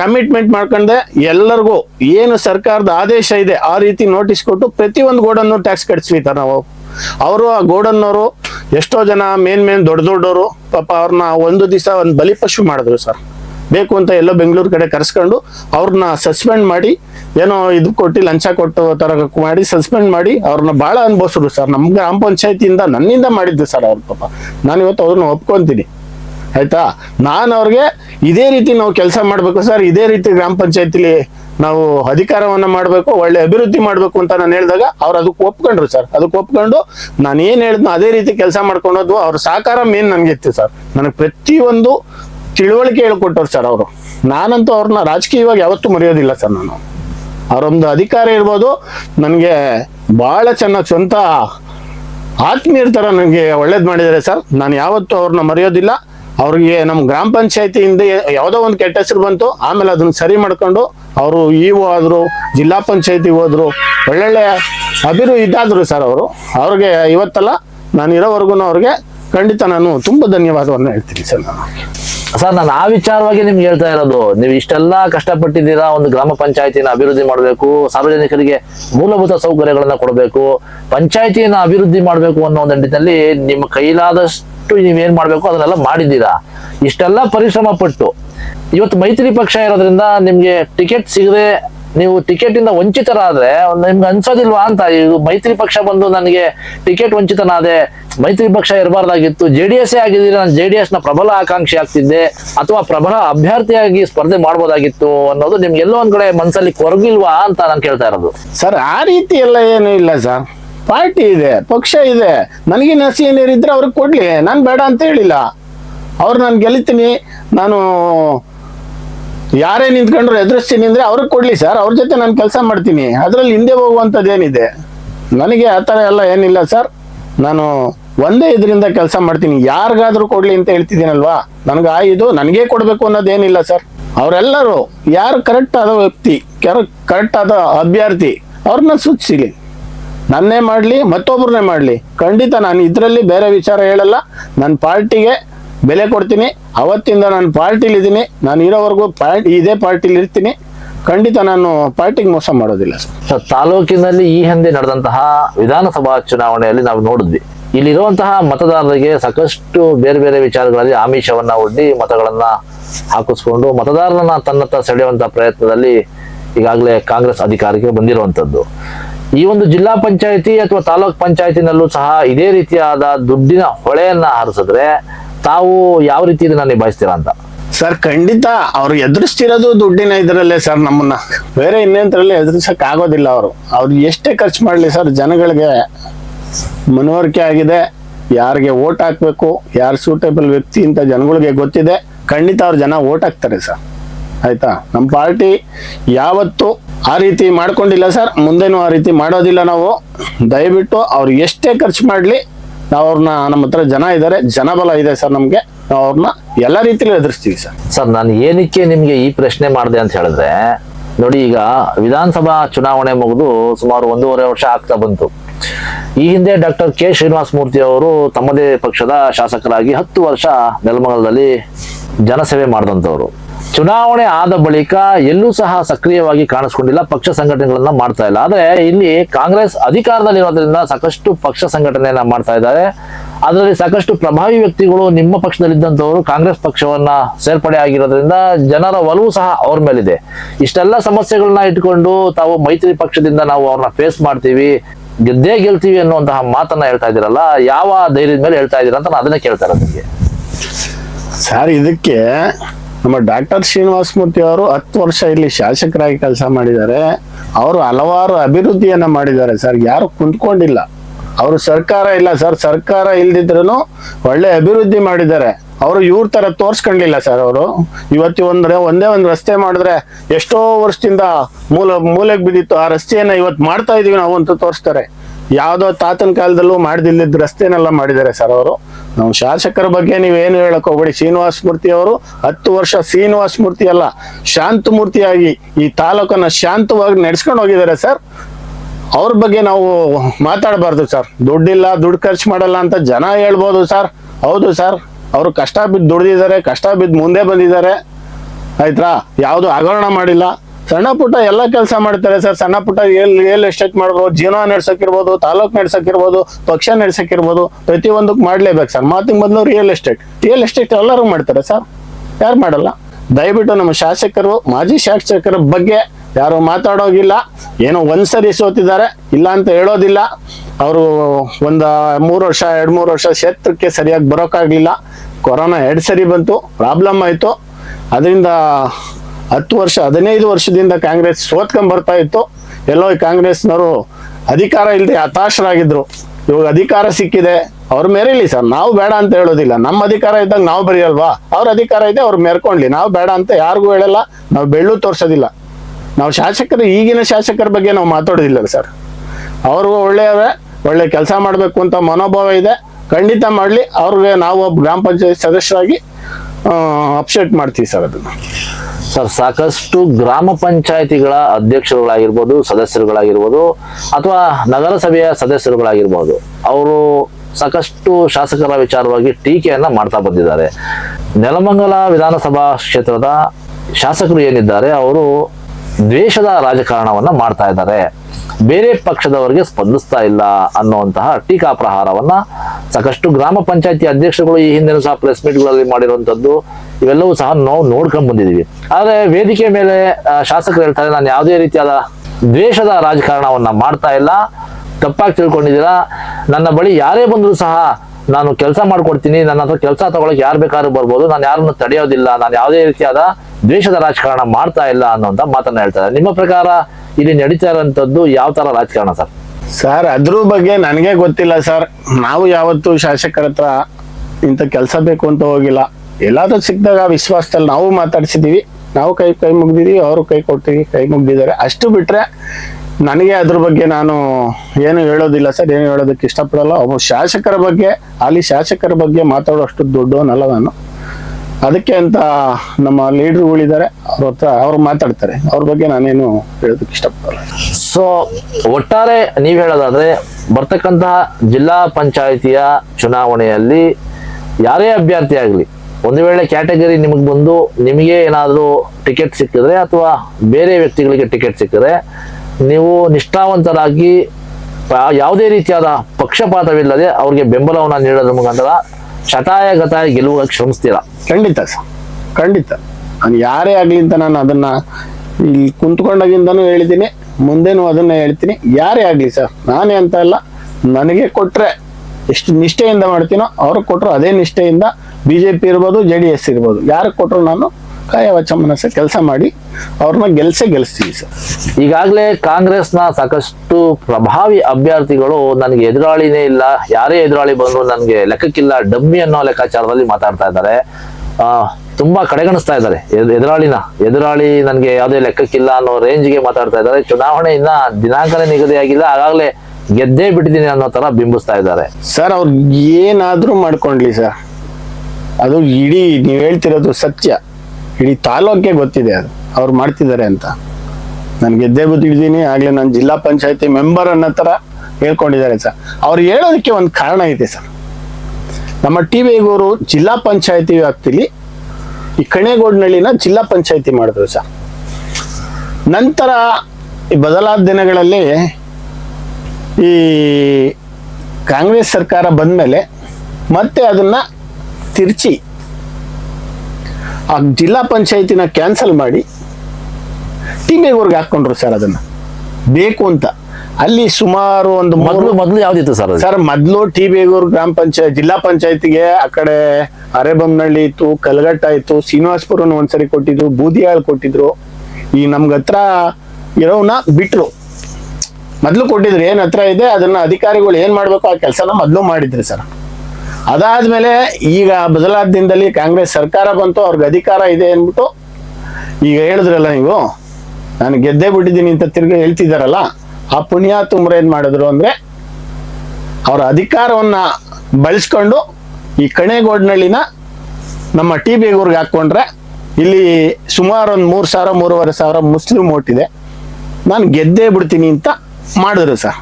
ಕಮಿಟ್ಮೆಂಟ್ ಮಾಡ್ಕೊಂಡೆ ಎಲ್ಲರಿಗೂ ಏನು ಸರ್ಕಾರದ ಆದೇಶ ಇದೆ, ಆ ರೀತಿ ನೋಟಿಸ್ ಕೊಟ್ಟು ಪ್ರತಿಯೊಂದು ಗೋಡನ್ನು ಟ್ಯಾಕ್ಸ್ ಕಟ್ಸ್ಲಿತಾರೆ ನಾವು. ಅವರು ಆ ಗೋಡನ್ನವರು ಎಷ್ಟೋ ಜನ ಮೇನ್ ಮೇನ್ ದೊಡ್ಡ ದೊಡ್ಡವರು ಪಾಪ ಅವ್ರನ್ನ ಒಂದು ದಿವಸ ಒಂದು ಬಲಿಪಶು ಮಾಡಿದ್ರು ಸರ್. ಬೇಕು ಅಂತ ಎಲ್ಲೋ ಬೆಂಗಳೂರು ಕಡೆ ಕರೆಸ್ಕೊಂಡು ಅವ್ರನ್ನ ಸಸ್ಪೆಂಡ್ ಮಾಡಿ, ಏನೋ ಇದು ಕೊಟ್ಟು ಲಂಚ ಕೊಟ್ಟು ತರ ಮಾಡಿ ಸಸ್ಪೆಂಡ್ ಮಾಡಿ ಅವ್ರನ್ನ ಬಹಳ ಅನುಭವಿಸಿದ್ರು ಸರ್. ನಮ್ಮ ಗ್ರಾಮ ಪಂಚಾಯತಿಯಿಂದ ನನ್ನಿಂದ ಮಾಡಿದ್ದು ಸರ್ ಅವ್ರ ಪಾಪ. ನಾನು ಇವತ್ತು ಅವ್ರನ್ನ ಒಪ್ಕೊಂತೀನಿ. ಆಯ್ತಾ? ನಾನು ಅವ್ರಿಗೆ ಇದೇ ರೀತಿ ನಾವು ಕೆಲಸ ಮಾಡಬೇಕು ಸರ್, ಇದೇ ರೀತಿ ಗ್ರಾಮ ಪಂಚಾಯತಿಲಿ ನಾವು ಅಧಿಕಾರವನ್ನ ಮಾಡಬೇಕು, ಒಳ್ಳೆ ಅಭಿವೃದ್ಧಿ ಮಾಡಬೇಕು ಅಂತ ನಾನು ಹೇಳಿದಾಗ ಅವ್ರು ಅದಕ್ಕೆ ಒಪ್ಕೊಂಡ್ರು ಸರ್. ಅದಕ್ಕೆ ಒಪ್ಕೊಂಡು ನಾನು ಏನು ಹೇಳಿದ್ನೋ ಅದೇ ರೀತಿ ಕೆಲಸ ಮಾಡ್ಕೊಂಡೋದ್ವು ಅವ್ರ ಸಹಕಾರ ಮೇನ್ ನನಗೆ ಇತ್ತು ಸರ್. ನನಗೆ ಪ್ರತಿಯೊಂದು ತಿಳುವಳಿಕೆ ಹೇಳ್ಕೊಟ್ಟವ್ರು ಸರ್ ಅವರು. ನಾನಂತೂ ಅವ್ರನ್ನ ರಾಜಕೀಯವಾಗಿ ಯಾವತ್ತೂ ಮರೆಯೋದಿಲ್ಲ ಸರ್ ನಾನು. ಅವರೊಂದು ಅಧಿಕಾರ ಇರ್ಬೋದು, ನನಗೆ ಬಹಳ ಚೆನ್ನಾಗಿ ಸ್ವಂತ ಆತ್ಮೀಯರ ಥರ ನನಗೆ ಒಳ್ಳೇದು ಮಾಡಿದ್ದಾರೆ ಸರ್. ನಾನು ಯಾವತ್ತೂ ಅವ್ರನ್ನ ಮರೆಯೋದಿಲ್ಲ. ಅವ್ರಿಗೆ ನಮ್ಮ ಗ್ರಾಮ ಪಂಚಾಯತಿಯಿಂದ ಯಾವುದೋ ಒಂದು ಕೆಟ್ಟ ಹೆಸರು ಬಂತು, ಆಮೇಲೆ ಅದನ್ನ ಸರಿ ಮಾಡ್ಕೊಂಡು ಅವರು ಇ ಆದರು, ಜಿಲ್ಲಾ ಪಂಚಾಯತಿಗೆ ಹೋದ್ರು, ಒಳ್ಳೊಳ್ಳೆ ಅಭಿರು ಇದಾದ್ರು ಸರ್ ಅವರು. ಅವ್ರಿಗೆ ಇವತ್ತಲ್ಲ ನಾನು ಇರೋವರೆಗೂ ಅವ್ರಿಗೆ ಖಂಡಿತ ನಾನು ತುಂಬ ಧನ್ಯವಾದವನ್ನು ಹೇಳ್ತೀನಿ ಸರ್ ನಾನು. ಸರ್, ನಾನು ಆ ವಿಚಾರವಾಗಿ ನಿಮ್ಗೆ ಹೇಳ್ತಾ ಇರೋದು, ನೀವು ಇಷ್ಟೆಲ್ಲ ಕಷ್ಟಪಟ್ಟಿದ್ದೀರಾ, ಒಂದು ಗ್ರಾಮ ಪಂಚಾಯತಿನ ಅಭಿವೃದ್ಧಿ ಮಾಡಬೇಕು, ಸಾರ್ವಜನಿಕರಿಗೆ ಮೂಲಭೂತ ಸೌಕರ್ಯಗಳನ್ನ ಕೊಡಬೇಕು, ಪಂಚಾಯತಿಯನ್ನ ಅಭಿವೃದ್ಧಿ ಮಾಡಬೇಕು ಅನ್ನೋ ಒಂದು ನಿಟ್ಟಿನಲ್ಲಿ ನಿಮ್ಮ ಕೈಲಾದಷ್ಟು ನೀವೇನ್ ಮಾಡಬೇಕು, ಅದನ್ನೆಲ್ಲ ಮಾಡಿದ್ದೀರಾ? ಇಷ್ಟೆಲ್ಲ ಪರಿಶ್ರಮ ಪಟ್ಟು. ಇವತ್ತು ಮೈತ್ರಿ ಪಕ್ಷ ಇರೋದ್ರಿಂದ ನಿಮ್ಗೆ ಟಿಕೆಟ್ ಸಿಗದೆ ನೀವು ಟಿಕೆಟ್ ಇಂದ ವಂಚಿತರಾದ್ರೆ ನಿಮ್ಗೆ ಅನ್ಸೋದಿಲ್ವಾ ಅಂತ? ಇದು ಮೈತ್ರಿ ಪಕ್ಷ ಬಂದು ನನಗೆ ಟಿಕೆಟ್ ವಂಚಿತನಾದೆ, ಮೈತ್ರಿ ಪಕ್ಷ ಇರಬಾರ್ದಾಗಿತ್ತು ಜೆ ಡಿ ಎಸ್ ಆಗಿದ್ರೆ ನಾನು ಜೆ ಡಿ ಎಸ್ನ ಪ್ರಬಲ ಆಕಾಂಕ್ಷಿ ಆಗ್ತಿದ್ದೆ ಅಥವಾ ಪ್ರಬಲ ಅಭ್ಯರ್ಥಿಯಾಗಿ ಸ್ಪರ್ಧೆ ಮಾಡ್ಬೋದಾಗಿತ್ತು ಅನ್ನೋದು ನಿಮ್ಗೆ ಎಲ್ಲೋ ಒಂದ್ ಕಡೆ ಮನ್ಸಲ್ಲಿ ಕೊರಗಿಲ್ವಾ ಅಂತ ನಾನು ಕೇಳ್ತಾ ಇರೋದು. ಸರ್, ಆ ರೀತಿ ಎಲ್ಲ ಏನು ಇಲ್ಲ ಸರ್. ಪಾರ್ಟಿ ಇದೆ, ಪಕ್ಷ ಇದೆ. ನನಗೆ ನಸಿ ಇದ್ರೆ ಅವ್ರಿಗೆ ಕೊಡ್ಲಿ. ನಾನು ಬೇಡ ಅಂತ ಹೇಳಿಲ್ಲ. ಅವ್ರು ನಾನು ಗೆಲ್ತೀನಿ. ನಾನು ಯಾರೇ ನಿಂತ್ಕೊಂಡ್ರು ಎದುರಿಸ್ತೀನಿ ಅಂದ್ರೆ ಅವ್ರಿಗೆ ಕೊಡ್ಲಿ ಸರ್. ಅವ್ರ ಜೊತೆ ನಾನು ಕೆಲಸ ಮಾಡ್ತೀನಿ. ಅದ್ರಲ್ಲಿ ಹಿಂದೆ ಹೋಗುವಂಥದ್ದು ಏನಿದೆ ನನಗೆ ಆ ಥರ ಎಲ್ಲ ಏನಿಲ್ಲ ಸರ್. ನಾನು ಒಂದೇ ಇದರಿಂದ ಕೆಲಸ ಮಾಡ್ತೀನಿ. ಯಾರಿಗಾದ್ರೂ ಕೊಡ್ಲಿ ಅಂತ ಹೇಳ್ತಿದ್ದೀನಲ್ವಾ? ನನಗೆ ಆ ಇದು ನನಗೇ ಕೊಡಬೇಕು ಅನ್ನೋದೇನಿಲ್ಲ ಸರ್. ಅವರೆಲ್ಲರೂ ಯಾರು ಕರೆಕ್ಟ್ ಆದ ವ್ಯಕ್ತಿ ಕರೆಕ್ಟ್ ಆದ ಅಭ್ಯರ್ಥಿ, ಅವ್ರನ್ನ ಸೂಚಿಸಿಲಿ. ನನ್ನೇ ಮಾಡಲಿ ಮತ್ತೊಬ್ಬರನ್ನೇ ಮಾಡಲಿ. ಖಂಡಿತ ನಾನು ಇದರಲ್ಲಿ ಬೇರೆ ವಿಚಾರ ಹೇಳಲ್ಲ. ನನ್ನ ಪಾರ್ಟಿಗೆ ಬೆಲೆ ಕೊಡ್ತೀನಿ. ಅವತ್ತಿಂದ ನಾನು ಪಾರ್ಟಿಲಿ ಇದ್ದೀನಿ. ನಾನು ಇರೋವರೆಗೂ ಪಾರ್ಟಿ ಇದೇ ಪಾರ್ಟಿಲಿ ಇರ್ತೀನಿ. ಖಂಡಿತ ನಾನು ಪಾರ್ಟಿಗೆ ಮೋಸ ಮಾಡೋದಿಲ್ಲ ಸರ್. ತಾಲೂಕಿನಲ್ಲಿ ಈ ಹಿಂದೆ ನಡೆದಂತಹ ವಿಧಾನಸಭಾ ಚುನಾವಣೆಯಲ್ಲಿ ನಾವು ನೋಡಿದ್ವಿ. ಇಲ್ಲಿರುವಂತಹ ಮತದಾರರಿಗೆ ಸಾಕಷ್ಟು ಬೇರೆ ಬೇರೆ ವಿಚಾರಗಳಲ್ಲಿ ಆಮಿಷವನ್ನ ಒಡ್ಡಿ ಮತಗಳನ್ನ ಹಾಕಿಸ್ಕೊಂಡು ಮತದಾರರನ್ನ ತನ್ನತ್ತ ಸೆಳೆಯುವಂತಹ ಪ್ರಯತ್ನದಲ್ಲಿ ಈಗಾಗಲೇ ಕಾಂಗ್ರೆಸ್ ಅಧಿಕಾರಕ್ಕೆ ಬಂದಿರುವಂತದ್ದು ಈ ಒಂದು ಜಿಲ್ಲಾ ಪಂಚಾಯತಿ ಅಥವಾ ತಾಲೂಕ್ ಪಂಚಾಯತಿನಲ್ಲೂ ಸಹ ಇದೇ ರೀತಿಯಾದ ದುಡ್ಡಿನ ಹೊಳೆಯನ್ನ ಹರಿಸಿದ್ರೆ ತಾವು ಯಾವ ರೀತಿ ಇದನ್ನ ನಿಭಾಯಿಸ್ತೀರಾ ಅಂತ? ಸರ್, ಖಂಡಿತ ಅವ್ರು ಎದುರಿಸ್ತಿರೋದು ದುಡ್ಡಿನ ಇದರಲ್ಲೇ ಸರ್ ನಮ್ಮನ್ನ. ಬೇರೆ ಇನ್ನೇಂದ್ರಲ್ಲಿ ಎದುರಿಸಕ್ ಆಗೋದಿಲ್ಲ ಅವರು. ಅವ್ರು ಎಷ್ಟೇ ಖರ್ಚು ಮಾಡಲಿ ಸರ್, ಜನಗಳಿಗೆ ಮನವರಿಕೆ ಆಗಿದೆ. ಯಾರಿಗೆ ಓಟ್ ಹಾಕ್ಬೇಕು, ಯಾರು ಸೂಟೇಬಲ್ ವ್ಯಕ್ತಿ ಅಂತ ಜನಗಳಿಗೆ ಗೊತ್ತಿದೆ. ಖಂಡಿತ ಅವ್ರು ಜನ ಓಟ್ ಹಾಕ್ತಾರೆ ಸರ್. ಆಯ್ತಾ? ನಮ್ಮ ಪಾರ್ಟಿ ಯಾವತ್ತು ಆ ರೀತಿ ಮಾಡ್ಕೊಂಡಿಲ್ಲ ಸರ್. ಮುಂದೆನೂ ಆ ರೀತಿ ಮಾಡೋದಿಲ್ಲ ನಾವು. ದಯವಿಟ್ಟು ಅವ್ರು ಎಷ್ಟೇ ಖರ್ಚು ಮಾಡಲಿ ನಾವು ಅವ್ರನ್ನ ನಮ್ಮ ಹತ್ರ ಜನ ಇದ್ದಾರೆ ಜನಬಲ ಇದೆ ಸರ್ ನಮಗೆ. ನಾವು ಅವ್ರನ್ನ ಎಲ್ಲ ರೀತಿಲೂ ಎದುರಿಸ್ತೀವಿ ಸರ್. ಸರ್, ನಾನು ಏನಕ್ಕೆ ನಿಮ್ಗೆ ಈ ಪ್ರಶ್ನೆ ಮಾಡಿದೆ ಅಂತ ಹೇಳಿದ್ರೆ, ನೋಡಿ ಈಗ ವಿಧಾನಸಭಾ ಚುನಾವಣೆ ಮುಗಿದು ಸುಮಾರು ಒಂದೂವರೆ ವರ್ಷ ಆಗ್ತಾ ಬಂತು. ಈ ಹಿಂದೆ ಡಾಕ್ಟರ್ ಕೆ ಶ್ರೀನಿವಾಸ ಮೂರ್ತಿ ಅವರು ತಮ್ಮದೇ ಪಕ್ಷದ ಶಾಸಕರಾಗಿ ಹತ್ತು ವರ್ಷ ನೆಲಮಂಗಲದಲ್ಲಿ ಜನಸೇವೆ ಮಾಡಿದಂಥವ್ರು. ಚುನಾವಣೆ ಆದ ಬಳಿಕ ಎಲ್ಲೂ ಸಹ ಸಕ್ರಿಯವಾಗಿ ಕಾಣಿಸ್ಕೊಂಡಿಲ್ಲ, ಪಕ್ಷ ಸಂಘಟನೆಗಳನ್ನ ಮಾಡ್ತಾ ಇಲ್ಲ. ಆದ್ರೆ ಇಲ್ಲಿ ಕಾಂಗ್ರೆಸ್ ಅಧಿಕಾರದಲ್ಲಿರೋದ್ರಿಂದ ಸಾಕಷ್ಟು ಪಕ್ಷ ಸಂಘಟನೆಯನ್ನ ಮಾಡ್ತಾ ಇದ್ದಾರೆ. ಅದರಲ್ಲಿ ಸಾಕಷ್ಟು ಪ್ರಭಾವಿ ವ್ಯಕ್ತಿಗಳು ನಿಮ್ಮ ಪಕ್ಷದಲ್ಲಿದ್ದಂಥವರು ಕಾಂಗ್ರೆಸ್ ಪಕ್ಷವನ್ನ ಸೇರ್ಪಡೆ ಆಗಿರೋದ್ರಿಂದ ಜನರ ಒಲವು ಸಹ ಅವ್ರ ಮೇಲಿದೆ. ಇಷ್ಟೆಲ್ಲ ಸಮಸ್ಯೆಗಳನ್ನ ಇಟ್ಕೊಂಡು ತಾವು ಮೈತ್ರಿ ಪಕ್ಷದಿಂದ ನಾವು ಅವ್ರನ್ನ ಫೇಸ್ ಮಾಡ್ತೀವಿ, ಗೆದ್ದೇ ಗೆಲ್ತೀವಿ ಅನ್ನುವಂತಹ ಮಾತನ್ನ ಹೇಳ್ತಾ ಇದ್ದೀರಲ್ಲ, ಯಾವ ಧೈರ್ಯದ ಮೇಲೆ ಹೇಳ್ತಾ ಇದ್ದೀರಾ ಅಂತ ನಾನು ಅದನ್ನೇ ಕೇಳ್ತಾ ಇರೋದು ಸರ್, ಇದಕ್ಕೆ ನಮ್ಮ ಡಾಕ್ಟರ್ ಶ್ರೀನಿವಾಸ ಮೂರ್ತಿ ಅವರು ಹತ್ತು ವರ್ಷ ಇಲ್ಲಿ ಶಾಸಕರಾಗಿ ಕೆಲಸ ಮಾಡಿದ್ದಾರೆ. ಅವರು ಹಲವಾರು ಅಭಿವೃದ್ಧಿಯನ್ನ ಮಾಡಿದ್ದಾರೆ. ಸರ್, ಯಾರು ಕುಂತ್ಕೊಂಡಿಲ್ಲ. ಅವರು ಸರ್ಕಾರ ಇಲ್ಲ. ಸರ್, ಸರ್ಕಾರ ಇಲ್ದಿದ್ರು ಒಳ್ಳೆ ಅಭಿವೃದ್ಧಿ ಮಾಡಿದ್ದಾರೆ. ಅವರು ಇವ್ರ ತರ ತೋರ್ಸ್ಕೊಂಡಿಲ್ಲ ಸರ್ ಅವರು. ಇವತ್ತು ಒಂದ್ರೆ, ಒಂದೇ ಒಂದು ರಸ್ತೆ ಮಾಡಿದ್ರೆ ಎಷ್ಟೋ ವರ್ಷದಿಂದ ಮೂಲ, ಮೂಲೆಗೆ ಬಿದ್ದಿತ್ತು. ಆ ರಸ್ತೆಯನ್ನ ಇವತ್ತು ಮಾಡ್ತಾ ಇದೀವಿ ನಾವು ಅಂತ ತೋರಿಸ್ತಾರೆ. ಯಾವ್ದೋ ತಾತನ ಕಾಲದಲ್ಲೂ ಮಾಡದಿಲ್ಲದ ರಸ್ತೆನೆಲ್ಲ ಮಾಡಿದ್ದಾರೆ ಸರ್ ಅವರು. ನಾವು ಶಾಸಕರ ಬಗ್ಗೆ ನೀವೇನು ಹೇಳಕ್ ಹೋಗ್ಬೇಡಿ. ಶ್ರೀನಿವಾಸ ಮೂರ್ತಿ ಅವರು ಹತ್ತು ವರ್ಷ ಶ್ರೀನಿವಾಸ ಮೂರ್ತಿ ಅಲ್ಲ, ಶಾಂತ ಮೂರ್ತಿಯಾಗಿ ಈ ತಾಲೂಕನ್ನ ಶಾಂತವಾಗಿ ನಡ್ಸ್ಕೊಂಡು ಹೋಗಿದ್ದಾರೆ ಸರ್. ಅವ್ರ ಬಗ್ಗೆ ನಾವು ಮಾತಾಡಬಾರ್ದು ಸರ್. ದುಡ್ಡಿಲ್ಲ, ದುಡ್ಡು ಖರ್ಚು ಮಾಡಲ್ಲ ಅಂತ ಜನ ಹೇಳ್ಬೋದು ಸರ್. ಹೌದು ಸರ್. ಅವರು ಕಷ್ಟ ಬಿದ್ದು ದುಡ್ದಿದ್ದಾರೆ, ಕಷ್ಟ ಬಿದ್ದು ಮುಂದೆ ಬಂದಿದ್ದಾರೆ. ಆಯ್ತಾ ಯಾವುದು ಹಗರಣ ಮಾಡಿಲ್ಲ. ಸಣ್ಣ ಪುಟ್ಟ ಎಲ್ಲ ಕೆಲಸ ಮಾಡ್ತಾರೆ ಸರ್. ಸಣ್ಣ ಪುಟ್ಟ ಎಲ್ ರಿಯಲ್ ಎಸ್ಟೇಟ್ ಮಾಡ್ಬೋದು? ಜೀವನ ನಡ್ಸಕ್ಕಿರ್ಬೋದು, ತಾಲೂಕ್ ನಡ್ಸಕ್ಕಿರ್ಬೋದು, ಪಕ್ಷ ನಡ್ಸಕ್ಕಿರ್ಬೋದು, ಪ್ರತಿಯೊಂದಕ್ಕೆ ಮಾಡ್ಲೇಬೇಕು ಸರ್. ಮಾತಿಗೆ ಮೊದಲು ರಿಯಲ್ ಎಸ್ಟೇಟ್ ರಿಯಲ್ ಎಸ್ಟೇಟ್ ಎಲ್ಲರೂ ಮಾಡ್ತಾರೆ ಸರ್. ಯಾರು ಮಾಡಲ್ಲ. ದಯವಿಟ್ಟು ನಮ್ಮ ಶಾಸಕರು, ಮಾಜಿ ಶಾಸಕರ ಬಗ್ಗೆ ಯಾರು ಮಾತಾಡೋಗಿಲ್ಲ. ಏನೋ ಒಂದ್ಸರಿ ಸೋತಿದ್ದಾರೆ. ಇಲ್ಲ ಅಂತ ಹೇಳೋದಿಲ್ಲ. ಅವರು ಒಂದು ಮೂರು ವರ್ಷ, ಎರಡು ಮೂರು ವರ್ಷ ಕ್ಷೇತ್ರಕ್ಕೆ ಸರಿಯಾಗಿ ಬರೋಕ್ಕಾಗಲಿಲ್ಲ ಕೊರೋನಾ ಎರಡು ಸರಿ ಬಂತು ಪ್ರಾಬ್ಲಮ್ ಆಯಿತು. ಅದರಿಂದ ಹತ್ತು ವರ್ಷ, ಹದಿನೈದು ವರ್ಷದಿಂದ ಕಾಂಗ್ರೆಸ್ ಸೋತ್ಕೊಂಡ್ ಬರ್ತಾ ಇತ್ತು. ಎಲ್ಲೋ ಕಾಂಗ್ರೆಸ್ನವರು ಅಧಿಕಾರ ಇಲ್ಲದೆ ಹತಾಶರಾಗಿದ್ರು. ಇವಾಗ ಅಧಿಕಾರ ಸಿಕ್ಕಿದೆ. ಅವ್ರು ಮೆರೀಲಿ ಸರ್, ನಾವು ಬೇಡ ಅಂತ ಹೇಳೋದಿಲ್ಲ. ನಮ್ಮ ಅಧಿಕಾರ ಇದ್ದಾಗ ನಾವು ಬರೆಯಲ್ವಾ? ಅವ್ರ ಅಧಿಕಾರ ಇದೆ, ಅವ್ರು ಮೆರ್ಕೊಂಡ್ಲಿ. ನಾವು ಬೇಡ ಅಂತ ಯಾರಿಗೂ ಹೇಳಲ್ಲ. ನಾವು ಬೆಳ್ಳು ತೋರ್ಸೋದಿಲ್ಲ. ನಾವು ಶಾಸಕರು, ಈಗಿನ ಶಾಸಕರ ಬಗ್ಗೆ ನಾವು ಮಾತಾಡೋದಿಲ್ಲ ಸರ್. ಅವ್ರಿಗೂ ಒಳ್ಳೆಯವೇ, ಒಳ್ಳೆ ಕೆಲಸ ಮಾಡಬೇಕು ಅಂತ ಮನೋಭಾವ ಇದೆ. ಖಂಡಿತ ಮಾಡಲಿ. ಅವ್ರಿಗೆ ನಾವು ಗ್ರಾಮ ಪಂಚಾಯತ್ ಸದಸ್ಯರಾಗಿ ಅಪ್ಸೆಟ್ ಮಾಡ್ತೀವಿ ಸರ್ ಅದನ್ನು. ಸರ್, ಸಾಕಷ್ಟು ಗ್ರಾಮ ಪಂಚಾಯತಿಗಳ ಅಧ್ಯಕ್ಷರುಗಳಾಗಿರ್ಬೋದು, ಸದಸ್ಯರುಗಳಾಗಿರ್ಬೋದು, ಅಥವಾ ನಗರಸಭೆಯ ಸದಸ್ಯರುಗಳಾಗಿರ್ಬೋದು, ಅವರು ಸಾಕಷ್ಟು ಶಾಸಕರ ವಿಚಾರವಾಗಿ ಟೀಕೆಯನ್ನ ಮಾಡ್ತಾ ಬಂದಿದ್ದಾರೆ. ನೆಲಮಂಗಲ ವಿಧಾನಸಭಾ ಕ್ಷೇತ್ರದ ಶಾಸಕರು ಏನಿದ್ದಾರೆ, ಅವರು ದ್ವೇಷದ ರಾಜಕಾರಣವನ್ನ ಮಾಡ್ತಾ ಇದ್ದಾರೆ. ಬೇರೆ ಪಕ್ಷದವರಿಗೆ ಸ್ಪಂದಿಸ್ತಾ ಇಲ್ಲ ಅನ್ನುವಂತಹ ಟೀಕಾಪ್ರಹಾರವನ್ನ ಸಾಕಷ್ಟು ಗ್ರಾಮ ಪಂಚಾಯತಿ ಅಧ್ಯಕ್ಷರುಗಳು ಈ ಹಿಂದೆ ಸಹ ಪ್ರೆಸ್ ಮೀಟ್ಗಳಲ್ಲಿ ಮಾಡಿರುವಂತದ್ದು ಇವೆಲ್ಲವೂ ಸಹ ನಾವು ನೋಡ್ಕೊಂಡ್ ಬಂದಿದೀವಿ ಆದ್ರೆ ವೇದಿಕೆ ಮೇಲೆ ಶಾಸಕರು ಹೇಳ್ತಾರೆ, ನಾನು ಯಾವುದೇ ರೀತಿಯಾದ ದ್ವೇಷದ ರಾಜಕಾರಣವನ್ನ ಮಾಡ್ತಾ ಇಲ್ಲ. ತಪ್ಪಾಗಿ ತಿಳ್ಕೊಂಡಿದ್ದೀರಾ? ನನ್ನ ಬಳಿ ಯಾರೇ ಬಂದರೂ ಸಹ ನಾನು ಕೆಲಸ ಮಾಡ್ಕೊಡ್ತೀನಿ. ನನ್ನ ಹತ್ರ ಕೆಲಸ ತಗೊಳಕ್ ಯಾರು ಬೇಕಾದ್ರೂ ಬರ್ಬೋದು. ನಾನು ಯಾರನ್ನು ತಡೆಯೋದಿಲ್ಲ. ನಾನು ಯಾವುದೇ ರೀತಿಯಾದ ದ್ವೇಷದ ರಾಜಕಾರಣ ಮಾಡ್ತಾ ಇಲ್ಲ ಅನ್ನುವಂತ ಮಾತನ್ನ ಹೇಳ್ತಾರೆ ನಿಮ್ಮ ಪ್ರಕಾರ ಇಲ್ಲಿ ನಡೀತಾ ಇರೋಂಥದ್ದು ಯಾವ ತರ ರಾಜಕಾರಣ ಸರ್? ಸರ್, ಅದ್ರ ಬಗ್ಗೆ ನನಗೆ ಗೊತ್ತಿಲ್ಲ ಸರ್. ನಾವು ಯಾವತ್ತು ಶಾಸಕರ ಹತ್ರ ಇಂಥ ಕೆಲಸ ಬೇಕು ಅಂತ ಹೋಗಿಲ್ಲ. ಎಲ್ಲಾದ್ರೂ ಸಿಕ್ಕಿದಾಗ ವಿಶ್ವಾಸದಲ್ಲಿ ನಾವು ಮಾತಾಡ್ಸಿದೀವಿ. ನಾವು ಕೈ ಕೈ ಮುಗ್ದಿದೀವಿ, ಅವರು ಕೈ ಕೊಟ್ಟಿವಿ ಕೈ ಮುಗ್ದಿದ್ದಾರೆ. ಅಷ್ಟು ಬಿಟ್ರೆ ನನಗೆ ಅದ್ರ ಬಗ್ಗೆ ನಾನು ಏನು ಹೇಳೋದಿಲ್ಲ ಸರ್. ಏನು ಹೇಳೋದಕ್ಕೆ ಇಷ್ಟಪಡಲ್ಲ. ಒಬ್ಬ ಶಾಸಕರ ಬಗ್ಗೆ ಅಲ್ಲಿ ಶಾಸಕರ ಬಗ್ಗೆ ಮಾತಾಡೋ ಅಷ್ಟು ದುಡ್ಡು ಅನ್ನಲ್ಲ ನಾನು. ಅದಕ್ಕೆ ಅಂತ ನಮ್ಮ ಲೀಡರ್ಗಳಿದ್ದಾರೆ ಅವ್ರ ಹತ್ರ ಅವ್ರು ಮಾತಾಡ್ತಾರೆ. ಅವ್ರ ಬಗ್ಗೆ ನಾನೇನು ಹೇಳೋದಕ್ಕೆ ಇಷ್ಟಪಡಲ್ಲ. ಸೊ ಒಟ್ಟಾರೆ ನೀವು ಹೇಳೋದಾದ್ರೆ, ಬರ್ತಕ್ಕಂತಹ ಜಿಲ್ಲಾ ಪಂಚಾಯಿತಿಯ ಚುನಾವಣೆಯಲ್ಲಿ ಯಾರೇ ಅಭ್ಯರ್ಥಿ ಆಗಲಿ, ಒಂದು ವೇಳೆ ಕ್ಯಾಟಗರಿ ನಿಮಗೆ ಬಂದು ನಿಮಗೆ ಏನಾದರೂ ಟಿಕೆಟ್ ಸಿಕ್ಕಿದ್ರೆ ಅಥವಾ ಬೇರೆ ವ್ಯಕ್ತಿಗಳಿಗೆ ಟಿಕೆಟ್ ಸಿಕ್ಕಿದ್ರೆ, ನೀವು ನಿಷ್ಠಾವಂತರಾಗಿ ಯಾವುದೇ ರೀತಿಯಾದ ಪಕ್ಷಪಾತವಿಲ್ಲದೆ ಅವ್ರಿಗೆ ಬೆಂಬಲವನ್ನು ನೀಡೋದ್ರ ಮುಖಾಂತರ ಶತಾಯ ಗತಾಯ ಗೆಲುವಾಗ ಶ್ರಮಿಸ್ತೀರಾ ಖಂಡಿತ ಸರ್. ಖಂಡಿತ. ನಾನು ಯಾರೇ ಆಗಲಿ ಅಂತ ನಾನು ಅದನ್ನ ಇಲ್ಲಿ ಕುಂತ್ಕೊಂಡಾಗಿಂದನೂ ಹೇಳಿದ್ದೀನಿ, ಮುಂದೇನು ಅದನ್ನ ಹೇಳ್ತೀನಿ. ಯಾರೇ ಆಗಲಿ ಸರ್, ನಾನೇ ಅಂತ ಅಲ್ಲ, ನನಗೆ ಕೊಟ್ರೆ ಎಷ್ಟು ನಿಷ್ಠೆಯಿಂದ ಮಾಡ್ತೀನೋ ಅವ್ರಿಗೆ ಕೊಟ್ಟರು ಅದೇ ನಿಷ್ಠೆಯಿಂದ ಬಿ ಜೆ ಪಿ ಇರ್ಬೋದು, ಜೆ ಡಿ ಎಸ್ ಇರ್ಬೋದು. ಯಾರಿಗೆ ಕೊಟ್ಟರು ನಾನು ಕಾಯ ವಚ ಮನಸ್ಸೆ ಕೆಲಸ ಮಾಡಿ ಅವ್ರನ್ನ ಗೆಲ್ಸೇ ಗೆಲ್ಲಿಸ್ತೀವಿ ಸರ್. ಈಗಾಗಲೇ ಕಾಂಗ್ರೆಸ್ನ ಸಾಕಷ್ಟು ಪ್ರಭಾವಿ ಅಭ್ಯರ್ಥಿಗಳು ನನಗೆ ಎದುರಾಳಿನೇ ಇಲ್ಲ ಯಾರೇ ಎದುರಾಳಿ ಬಂದ್ರು ನನಗೆ ಲೆಕ್ಕಕ್ಕಿಲ್ಲ ಡಮ್ಮಿ ಅನ್ನೋ ಲೆಕ್ಕಾಚಾರದಲ್ಲಿ ಮಾತಾಡ್ತಾ ಇದ್ದಾರೆ. ತುಂಬಾ ಕಡೆಗಣಿಸ್ತಾ ಇದ್ದಾರೆ. ಎದ್- ಎದುರಾಳಿನ ಎದುರಾಳಿ ನನಗೆ ಯಾವುದೇ ಲೆಕ್ಕಕ್ಕಿಲ್ಲ ಅನ್ನೋ ರೇಂಜ್ಗೆ ಮಾತಾಡ್ತಾ ಇದ್ದಾರೆ. ಚುನಾವಣೆ ಇನ್ನ ದಿನಾಂಕನೇ ನಿಗದಿಯಾಗಿಲ್ಲ ಆಗಾಗಲೇ ಗೆದ್ದೇ ಬಿಟ್ಟಿದ್ದೀನಿ ಅನ್ನೋ ತರ ಬಿಂಬಿಸ್ತಾ ಇದ್ದಾರೆ. ಸರ್ ಅವ್ರು ಏನಾದರೂ ಮಾಡ್ಕೊಂಡ್ಲಿ ಸರ್. ಅದು ಇಡೀ ನೀವು ಹೇಳ್ತಿರೋದು ಸತ್ಯ. ಇಡೀ ತಾಲೂಕೆ ಗೊತ್ತಿದೆ ಅದು. ಅವ್ರು ಮಾಡ್ತಿದ್ದಾರೆ ಅಂತ. ನಾನು ಗೆದ್ದೆ ಬಿಟ್ಟಿದ್ದೀನಿ ಆಗಲೇ ನಾನು ಜಿಲ್ಲಾ ಪಂಚಾಯತಿ ಮೆಂಬರ್ ಅನ್ನೋ ಥರ ಹೇಳ್ಕೊಂಡಿದ್ದಾರೆ ಸರ್. ಅವ್ರು ಹೇಳೋದಕ್ಕೆ ಒಂದು ಕಾರಣ ಇದೆ ಸರ್. ನಮ್ಮ ಟಿ ಬೇಗೂರು ಜಿಲ್ಲಾ ಪಂಚಾಯತಿ ವ್ಯಾಪ್ತಿಲಿ ಈ ಕಣೇಗೋಡ್ನಳ್ಳಿನ ಜಿಲ್ಲಾ ಪಂಚಾಯತಿ ಮಾಡಿದ್ರು ಸರ್. ನಂತರ ಈ ಬದಲಾದ ದಿನಗಳಲ್ಲಿ ಈ ಕಾಂಗ್ರೆಸ್ ಸರ್ಕಾರ ಬಂದ್ಮೇಲೆ ಮತ್ತೆ ಅದನ್ನ ತಿರ್ಚಿ ಆ ಜಿಲ್ಲಾ ಪಂಚಾಯತಿನ ಕ್ಯಾನ್ಸಲ್ ಮಾಡಿ ಟಿ ಬೇಗೂರ್ಗೆ ಹಾಕೊಂಡ್ರು ಸರ್ ಅದನ್ನ. ಬೇಕು ಅಂತ. ಅಲ್ಲಿ ಸುಮಾರು ಒಂದು ಮೊದಲು ಮೊದಲು ಯಾವ್ದಿತ್ತು ಸರ್ ಸರ್ ಮೊದ್ಲು ಟಿ ಬೇಗೂರು ಗ್ರಾಮ ಪಂಚಾಯತ್ ಜಿಲ್ಲಾ ಪಂಚಾಯತಿಗೆ ಆ ಕಡೆ ಅರೆಬೊಮ್ಮನಹಳ್ಳಿ ಇತ್ತು ಕಲ್ಗಟ್ಟ ಇತ್ತು ಶ್ರೀನಿವಾಸಪುರನ ಒಂದ್ಸರಿ ಕೊಟ್ಟಿದ್ರು ಬೂದಿಯಾಳ್ ಕೊಟ್ಟಿದ್ರು. ಈ ನಮ್ಗೆ ಹತ್ರ ಇರೋನ ಬಿಟ್ರು. ಮೊದ್ಲು ಕೊಟ್ಟಿದ್ರು ಏನ್ ಹತ್ರ ಇದೆ ಅದನ್ನ ಅಧಿಕಾರಿಗಳು ಏನ್ ಮಾಡ್ಬೇಕು ಆ ಕೆಲಸನ ಮೊದ್ಲು ಮಾಡಿದ್ರು ಸರ್ ಅದಾದ್ಮೇಲೆ ಈಗ ಬದಲಾದ ದಿನದಲ್ಲಿ ಕಾಂಗ್ರೆಸ್ ಸರ್ಕಾರ ಬಂತು, ಅವ್ರಿಗೆ ಅಧಿಕಾರ ಇದೆ ಅಂದ್ಬಿಟ್ಟು ಈಗ ಹೇಳಿದ್ರಲ್ಲ ನೀವು, ನಾನು ಗೆದ್ದೇ ಬಿಟ್ಟಿದ್ದೀನಿ ಅಂತ ತಿರ್ಗಿ ಹೇಳ್ತಿದ್ದಾರಲ್ಲ ಆ ಪುಣ್ಯಾತುಮ್ರ ಏನ್ ಮಾಡಿದ್ರು ಅಂದ್ರೆ ಅವರ ಅಧಿಕಾರವನ್ನ ಬಳಸ್ಕೊಂಡು ಈ ಕಣೇಗೋಡ್ನಳ್ಳಿನ ನಮ್ಮ ಟಿ ಬೇಗೂರ್ಗೆ ಹಾಕೊಂಡ್ರೆ ಇಲ್ಲಿ ಸುಮಾರು ಒಂದು ಮೂರು ಸಾವಿರ, ಮೂರುವರೆ ಸಾವಿರ ಮುಸ್ಲಿಂ ಇದೆ. ನಾನು ಗೆದ್ದೇ ಬಿಡ್ತೀನಿ ಅಂತ ಮಾಡಿದ್ರು ಸರ್.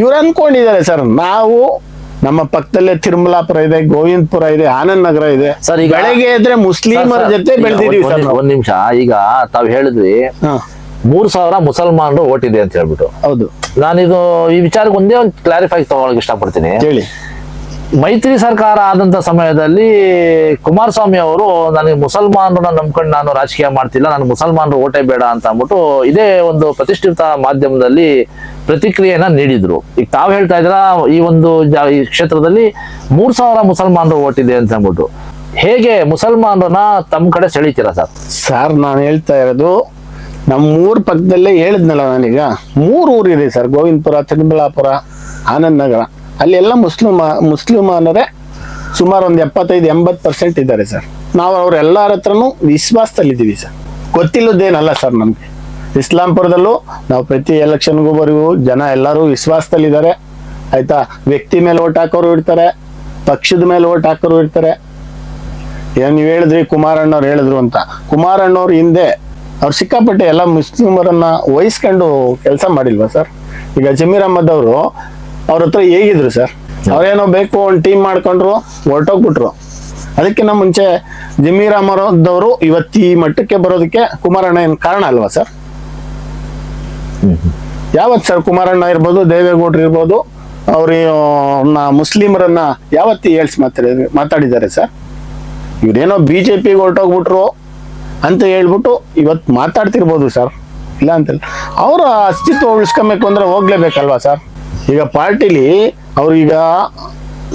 ಇವ್ರು ಅನ್ಕೊಂಡಿದ್ದಾರೆ ಸರ್, ನಾವು ನಮ್ಮ ಪಕ್ಕದಲ್ಲೇ ತಿರುಮಲಾಪುರ ಇದೆ ಗೋವಿಂದಪುರ ಇದೆ ಆನಂದ್ ನಗರ ಇದೆ. ಸರ್, ಈಗ- ಬೆಳಗ್ಗೆ ಇದ್ರೆ ಮುಸ್ಲಿಮರ ಜೊತೆ ಬೆಳೆದಿದ್ವಿ ಒಂದ್- ನಿಮಿಷ ಈಗ ತಾವ್ ಹೇಳಿದ್ವಿ ಮೂರ್ ಸಾವಿರ ಮುಸಲ್ಮಾನರು ಓಟಿದೆ ಅಂತ ಹೇಳ್ಬಿಟ್ಟು. ಹೌದು. ನಾನಿದು ಈ ವಿಚಾರಕ್ಕೆ ಒಂದೇ ಒಂದು ಕ್ಲಾರಿಫೈ ತಗೊಳಕ್ ಇಷ್ಟಪಡ್ತೀನಿ. ಹೇಳಿ ಮೈತ್ರಿ ಸರ್ಕಾರ ಆದಂತ ಸಮಯದಲ್ಲಿ ಕುಮಾರಸ್ವಾಮಿ ಅವರು, ನನಗೆ ಮುಸಲ್ಮಾನರನ್ನ ನಂಬ್ಕೊಂಡು ನಾನು ರಾಜಕೀಯ ಮಾಡ್ತಿಲ್ಲ, ನಾನು ಮುಸಲ್ಮಾನರು ಓಟೆ ಬೇಡ ಅಂತ ಅಂದ್ಬಿಟ್ಟು ಇದೇ ಒಂದು ಪ್ರತಿಷ್ಠಿತ ಮಾಧ್ಯಮದಲ್ಲಿ ಪ್ರತಿಕ್ರಿಯೆಯನ್ನ ನೀಡಿದ್ರು. ಈಗ ತಾವು ಹೇಳ್ತಾ ಇದ್ರ, ಈ ಒಂದು ಈ ಕ್ಷೇತ್ರದಲ್ಲಿ ಮೂರ್ ಸಾವಿರ ಮುಸಲ್ಮಾನರು ಓಟಿದೆ ಅಂತ ಅಂದ್ಬಿಟ್ಟು. ಹೇಗೆ ಮುಸಲ್ಮಾನರನ್ನ ತಮ್ಮ ಕಡೆ ಸೆಳಿತೀರಾ ಸರ್? ಸರ್, ನಾನು ಹೇಳ್ತಾ ಇರೋದು ನಮ್ಮ ಊರ್ ಪಕ್ಕದಲ್ಲೇ ಹೇಳಿದ್ನಲ್ಲ ನಾನೀಗ, ಮೂರು ಊರಿದೆ ಸರ್, ಗೋವಿಂದಪುರ ಚಿಕ್ಕಬಳ್ಳಾಪುರ ಆನಂದ್ ನಗರ. ಅಲ್ಲೆಲ್ಲ ಮುಸ್ಲಿಮ, ಮುಸ್ಲಿಮಾನರೇ ಸುಮಾರು ಒಂದು ಎಪ್ಪತ್ತೈದು, ಎಂಬತ್ತು ಪರ್ಸೆಂಟ್ ಇದ್ದಾರೆ ಸರ್. ನಾವು ಅವರೆಲ್ಲರ ಹತ್ರನೂ ವಿಶ್ವಾಸದಲ್ಲಿದ್ದೀವಿ ಸರ್. ಗೊತ್ತಿಲ್ಲದೇನಲ್ಲ ಸರ್ ನಮಗೆ. ಇಸ್ಲಾಂಪುರದಲ್ಲೂ ನಾವು ಪ್ರತಿ ಎಲೆಕ್ಷನ್ಗೂ ಬರೀವು ಜನ ಎಲ್ಲರೂ ವಿಶ್ವಾಸದಲ್ಲಿದ್ದಾರೆ. ಆಯ್ತಾ? ವ್ಯಕ್ತಿ ಮೇಲೆ ಓಟ್ ಹಾಕೋರು ಇರ್ತಾರೆ, ಪಕ್ಷದ ಮೇಲೆ ಓಟ್ ಹಾಕೋರು ಇರ್ತಾರೆ. ಏನು ನೀವು ಹೇಳಿದ್ರಿ ಕುಮಾರಣ್ಣವ್ರು ಹೇಳಿದ್ರು ಅಂತ. ಕುಮಾರಣ್ಣವ್ರು ಹಿಂದೆ ಅವ್ರು ಸಿಕ್ಕಾಪಟ್ಟೆ ಎಲ್ಲ ಮುಸ್ಲಿಮರನ್ನ ವಹಿಸ್ಕೊಂಡು ಕೆಲಸ ಮಾಡಿಲ್ವಾ ಸರ್? ಈಗ ಜಮೀರ್ ಅಹಮದ್ ಅವರು ಅವ್ರ ಹತ್ರ ಹೇಗಿದ್ರು ಸರ್? ಅವ್ರೇನೋ ಬೇಕು ಒಂದು ಟೀಮ್ ಮಾಡ್ಕೊಂಡ್ರು, ಹೊರಟೋಗ್ಬಿಟ್ರು. ಅದಕ್ಕಿಂತ ಮುಂಚೆ ಜಮೀರ್ ಅಹಮದ್ ಇವತ್ತಿ ಮಟ್ಟಕ್ಕೆ ಬರೋದಕ್ಕೆ ಕುಮಾರಣ್ಣ ಏನು ಕಾರಣ ಅಲ್ವಾ ಸರ್? ಯಾವತ್ ಸರ್ ಕುಮಾರಣ್ಣ ಇರ್ಬೋದು, ದೇವೇಗೌಡರು ಇರ್ಬೋದು, ಅವ್ರ ಮುಸ್ಲಿಮರನ್ನ ಯಾವತ್ತಿ ಹೇಳ್ಸಿ ಮಾತಾಡಿದ್ರೆ ಮಾತಾಡಿದ್ದಾರೆ ಸರ್? ಇವ್ರೇನೋ ಬಿ ಜೆ ಪಿಗೆ ಹೊರಟೋಗ್ಬಿಟ್ರು ಅಂತ ಹೇಳ್ಬಿಟ್ಟು ಇವತ್ತು ಮಾತಾಡ್ತಿರ್ಬೋದು ಸರ್. ಇಲ್ಲ ಅಂತಲ್ಲ. ಅವರ ಅಸ್ತಿತ್ವ ಉಳಿಸ್ಕೊಬೇಕು ಅಂದ್ರೆ ಹೋಗ್ಲೇಬೇಕಲ್ವಾ ಸರ್? ಈಗ ಪಾರ್ಟಿಲಿ ಅವ್ರೀಗ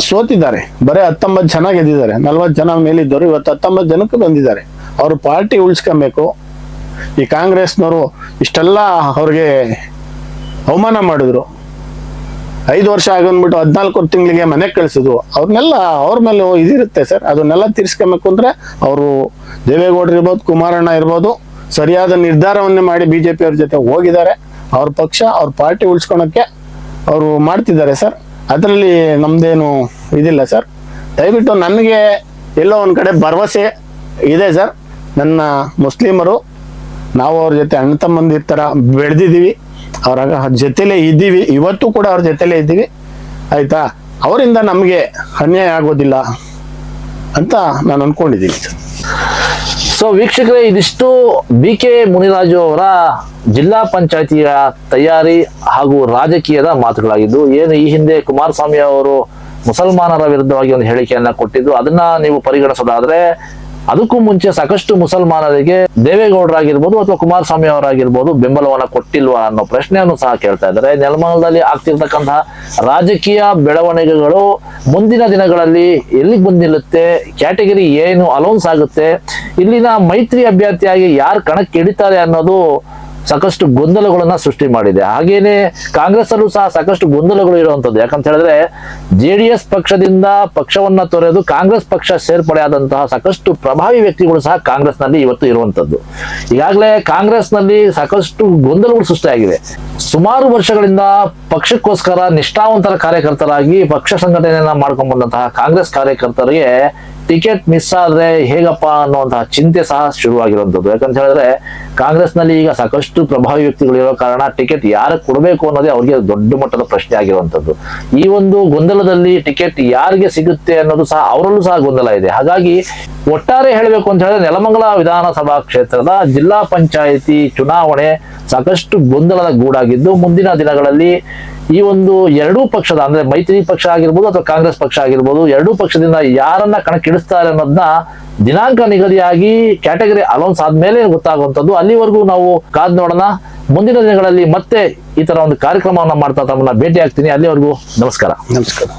ಸೋತಿದ್ದಾರೆ. ಬರೀ ಹತ್ತೊಂಬತ್ತು ಜನ ಗೆದ್ದಿದ್ದಾರೆ. ನಲ್ವತ್ತು ಜನ ಮೇಲಿದ್ದವರು ಇವತ್ತು ಹತ್ತೊಂಬತ್ತು ಜನಕ್ಕೆ ಬಂದಿದ್ದಾರೆ. ಅವರು ಪಾರ್ಟಿ ಉಳಿಸ್ಕೊಬೇಕು. ಈ ಕಾಂಗ್ರೆಸ್ನವರು ಇಷ್ಟೆಲ್ಲ ಅವ್ರಿಗೆ ಅವಮಾನ ಮಾಡಿದ್ರು. ಐದು ವರ್ಷ ಆಗಂದ್ಬಿಟ್ಟು ಹದಿನಾಲ್ಕು ತಿಂಗಳಿಗೆ ಮನೆ ಕಳಿಸಿದ್ರು. ಅವ್ರನ್ನೆಲ್ಲ ಅವ್ರ ಮೇಲೆ ಇದಿರುತ್ತೆ ಸರ್. ಅದನ್ನೆಲ್ಲ ತೀರ್ಸ್ಕೊಬೇಕು ಅಂದರೆ ಅವರು ದೇವೇಗೌಡರು ಇರ್ಬೋದು, ಕುಮಾರಣ್ಣ ಇರ್ಬೋದು, ಸರಿಯಾದ ನಿರ್ಧಾರವನ್ನೇ ಮಾಡಿ ಬಿಜೆಪಿ ಅವ್ರ ಜೊತೆ ಹೋಗಿದ್ದಾರೆ. ಅವ್ರ ಪಕ್ಷ, ಅವ್ರ ಪಾರ್ಟಿ ಉಳಿಸ್ಕೊಳಕ್ಕೆ ಅವರು ಮಾಡ್ತಿದ್ದಾರೆ ಸರ್. ಅದರಲ್ಲಿ ನಮ್ದೇನು ಇದಿಲ್ಲ ಸರ್. ದಯವಿಟ್ಟು ನನಗೆ ಎಲ್ಲೋ ಒಂದು ಕಡೆ ಭರವಸೆ ಇದೆ ಸರ್. ನನ್ನ ಮುಸ್ಲಿಮರು, ನಾವು ಅವ್ರ ಜೊತೆ ಅಣ್ಣ ತಮ್ಮಂದಿರ ಥರ ಬೆಳೆದಿದ್ದೀವಿ. ಅವರ ಜೊತೆಲೇ ಇದ್ದೀವಿ. ಇವತ್ತು ಕೂಡ ಅವ್ರ ಜೊತೆಲೇ ಇದ್ದೀವಿ. ಆಯ್ತಾ? ಅವರಿಂದ ನಮಗೆ ಅನ್ಯಾಯ ಆಗೋದಿಲ್ಲ ಅಂತ ನಾನು ಅನ್ಕೊಂಡಿದ್ದೀನಿ ಸರ್. ಸೊ ವೀಕ್ಷಕರೇ, ಇದಿಷ್ಟು ಬಿ ಕೆ ಮುನಿರಾಜು ಅವರ ಜಿಲ್ಲಾ ಪಂಚಾಯತಿಯ ತಯಾರಿ ಹಾಗೂ ರಾಜಕೀಯದ ಮಾತುಗಳಾಗಿದ್ದು, ಏನು ಈ ಹಿಂದೆ ಕುಮಾರಸ್ವಾಮಿ ಅವರು ಮುಸಲ್ಮಾನರ ವಿರುದ್ಧವಾಗಿ ಒಂದು ಹೇಳಿಕೆಯನ್ನ ಕೊಟ್ಟಿದ್ದು, ಅದನ್ನ ನೀವು ಪರಿಗಣಿಸೋದಾದ್ರೆ ಅದಕ್ಕೂ ಮುಂಚೆ ಸಾಕಷ್ಟು ಮುಸಲ್ಮಾನರಿಗೆ ದೇವೇಗೌಡರಾಗಿರ್ಬೋದು ಅಥವಾ ಕುಮಾರಸ್ವಾಮಿ ಅವರಾಗಿರ್ಬೋದು ಬೆಂಬಲವನ್ನ ಕೊಟ್ಟಿಲ್ವಾ ಅನ್ನೋ ಪ್ರಶ್ನೆಯನ್ನು ಸಹ ಕೇಳ್ತಾ ಇದ್ದಾರೆ. ನೆಲಮಂಗಲದಲ್ಲಿ ಆಗ್ತಿರ್ತಕ್ಕಂತಹ ರಾಜಕೀಯ ಬೆಳವಣಿಗೆಗಳು ಮುಂದಿನ ದಿನಗಳಲ್ಲಿ ಎಲ್ಲಿಗೆ ಬಂದು ನಿಲ್ಲುತ್ತೆ? ಕ್ಯಾಟಗರಿ ಏನು ಅಲೌನ್ಸ್ ಆಗುತ್ತೆ? ಇಲ್ಲಿನ ಮೈತ್ರಿ ಅಭ್ಯರ್ಥಿಯಾಗಿ ಯಾರು ಕಣಕ್ಕೆ ಇಳಿತಾರೆ ಅನ್ನೋದು ಸಾಕಷ್ಟು ಗೊಂದಲಗಳನ್ನ ಸೃಷ್ಟಿ ಮಾಡಿದೆ. ಹಾಗೇನೆ ಕಾಂಗ್ರೆಸ್ ಅಲ್ಲೂ ಸಹ ಸಾಕಷ್ಟು ಗೊಂದಲಗಳು ಇರುವಂತದ್ದು ಯಾಕಂತ ಹೇಳಿದ್ರೆ ಜೆ ಪಕ್ಷದಿಂದ ಪಕ್ಷವನ್ನ ತೊರೆದು ಕಾಂಗ್ರೆಸ್ ಪಕ್ಷ ಸೇರ್ಪಡೆ ಆದಂತಹ ಸಾಕಷ್ಟು ಪ್ರಭಾವಿ ವ್ಯಕ್ತಿಗಳು ಸಹ ಕಾಂಗ್ರೆಸ್ನಲ್ಲಿ ಇವತ್ತು ಇರುವಂತದ್ದು ಈಗಾಗಲೇ ಕಾಂಗ್ರೆಸ್ನಲ್ಲಿ ಸಾಕಷ್ಟು ಗೊಂದಲಗಳು ಸೃಷ್ಟಿಯಾಗಿದೆ ಸುಮಾರು ವರ್ಷಗಳಿಂದ ಪಕ್ಷಕ್ಕೋಸ್ಕರ ನಿಷ್ಠಾವಂತರ ಕಾರ್ಯಕರ್ತರಾಗಿ ಪಕ್ಷ ಸಂಘಟನೆಯನ್ನ ಮಾಡ್ಕೊಂಡ್ ಬಂದಂತಹ ಕಾಂಗ್ರೆಸ್ ಕಾರ್ಯಕರ್ತರಿಗೆ ಟಿಕೆಟ್ ಮಿಸ್ ಆದ್ರೆ ಹೇಗಪ್ಪ ಅನ್ನುವಂತಹ ಚಿಂತೆ ಸಹ ಶುರುವಾಗಿರುವಂಥದ್ದು. ಯಾಕಂತ ಹೇಳಿದ್ರೆ ಕಾಂಗ್ರೆಸ್ನಲ್ಲಿ ಈಗ ಸಾಕಷ್ಟು ಪ್ರಭಾವಿ ವ್ಯಕ್ತಿಗಳು ಇರೋ ಕಾರಣ ಟಿಕೆಟ್ ಯಾರಿಗೆ ಕೊಡಬೇಕು ಅನ್ನೋದೇ ಅವ್ರಿಗೆ ದೊಡ್ಡ ಮಟ್ಟದ ಪ್ರಶ್ನೆ ಆಗಿರುವಂಥದ್ದು. ಈ ಒಂದು ಗೊಂದಲದಲ್ಲಿ ಟಿಕೆಟ್ ಯಾರಿಗೆ ಸಿಗುತ್ತೆ ಅನ್ನೋದು ಸಹ ಅವರಲ್ಲೂ ಸಹ ಗೊಂದಲ ಇದೆ. ಹಾಗಾಗಿ ಒಟ್ಟಾರೆ ಹೇಳಬೇಕು ಅಂತ ಹೇಳಿದ್ರೆ ನೆಲಮಂಗಲ ವಿಧಾನಸಭಾ ಕ್ಷೇತ್ರದ ಜಿಲ್ಲಾ ಪಂಚಾಯಿತಿ ಚುನಾವಣೆ ಸಾಕಷ್ಟು ಗೊಂದಲದ ಗೂಡಾಗಿದ್ದು ಮುಂದಿನ ದಿನಗಳಲ್ಲಿ ಈ ಒಂದು ಎರಡೂ ಪಕ್ಷದ ಅಂದ್ರೆ ಮೈತ್ರಿ ಪಕ್ಷ ಆಗಿರ್ಬೋದು ಅಥವಾ ಕಾಂಗ್ರೆಸ್ ಪಕ್ಷ ಆಗಿರ್ಬೋದು ಎರಡೂ ಪಕ್ಷದಿಂದ ಯಾರನ್ನ ಕಣಕ್ಕಿಳಿಸ್ತಾರೆ ಅನ್ನೋದನ್ನ ದಿನಾಂಕ ನಿಗದಿಯಾಗಿ ಕ್ಯಾಟಗರಿ ಅಲೌನ್ಸ್ ಆದ್ಮೇಲೆ ಗೊತ್ತಾಗುವಂಥದ್ದು. ಅಲ್ಲಿವರೆಗೂ ನಾವು ಕಾದ್ ನೋಡೋಣ. ಮುಂದಿನ ದಿನಗಳಲ್ಲಿ ಮತ್ತೆ ಈ ತರ ಒಂದು ಕಾರ್ಯಕ್ರಮವನ್ನ ಮಾಡ್ತಾ ತಮ್ಮನ್ನ ಭೇಟಿ ಆಗ್ತೀನಿ ಅಲ್ಲಿವರೆಗೂ ನಮಸ್ಕಾರ. ನಮಸ್ಕಾರ.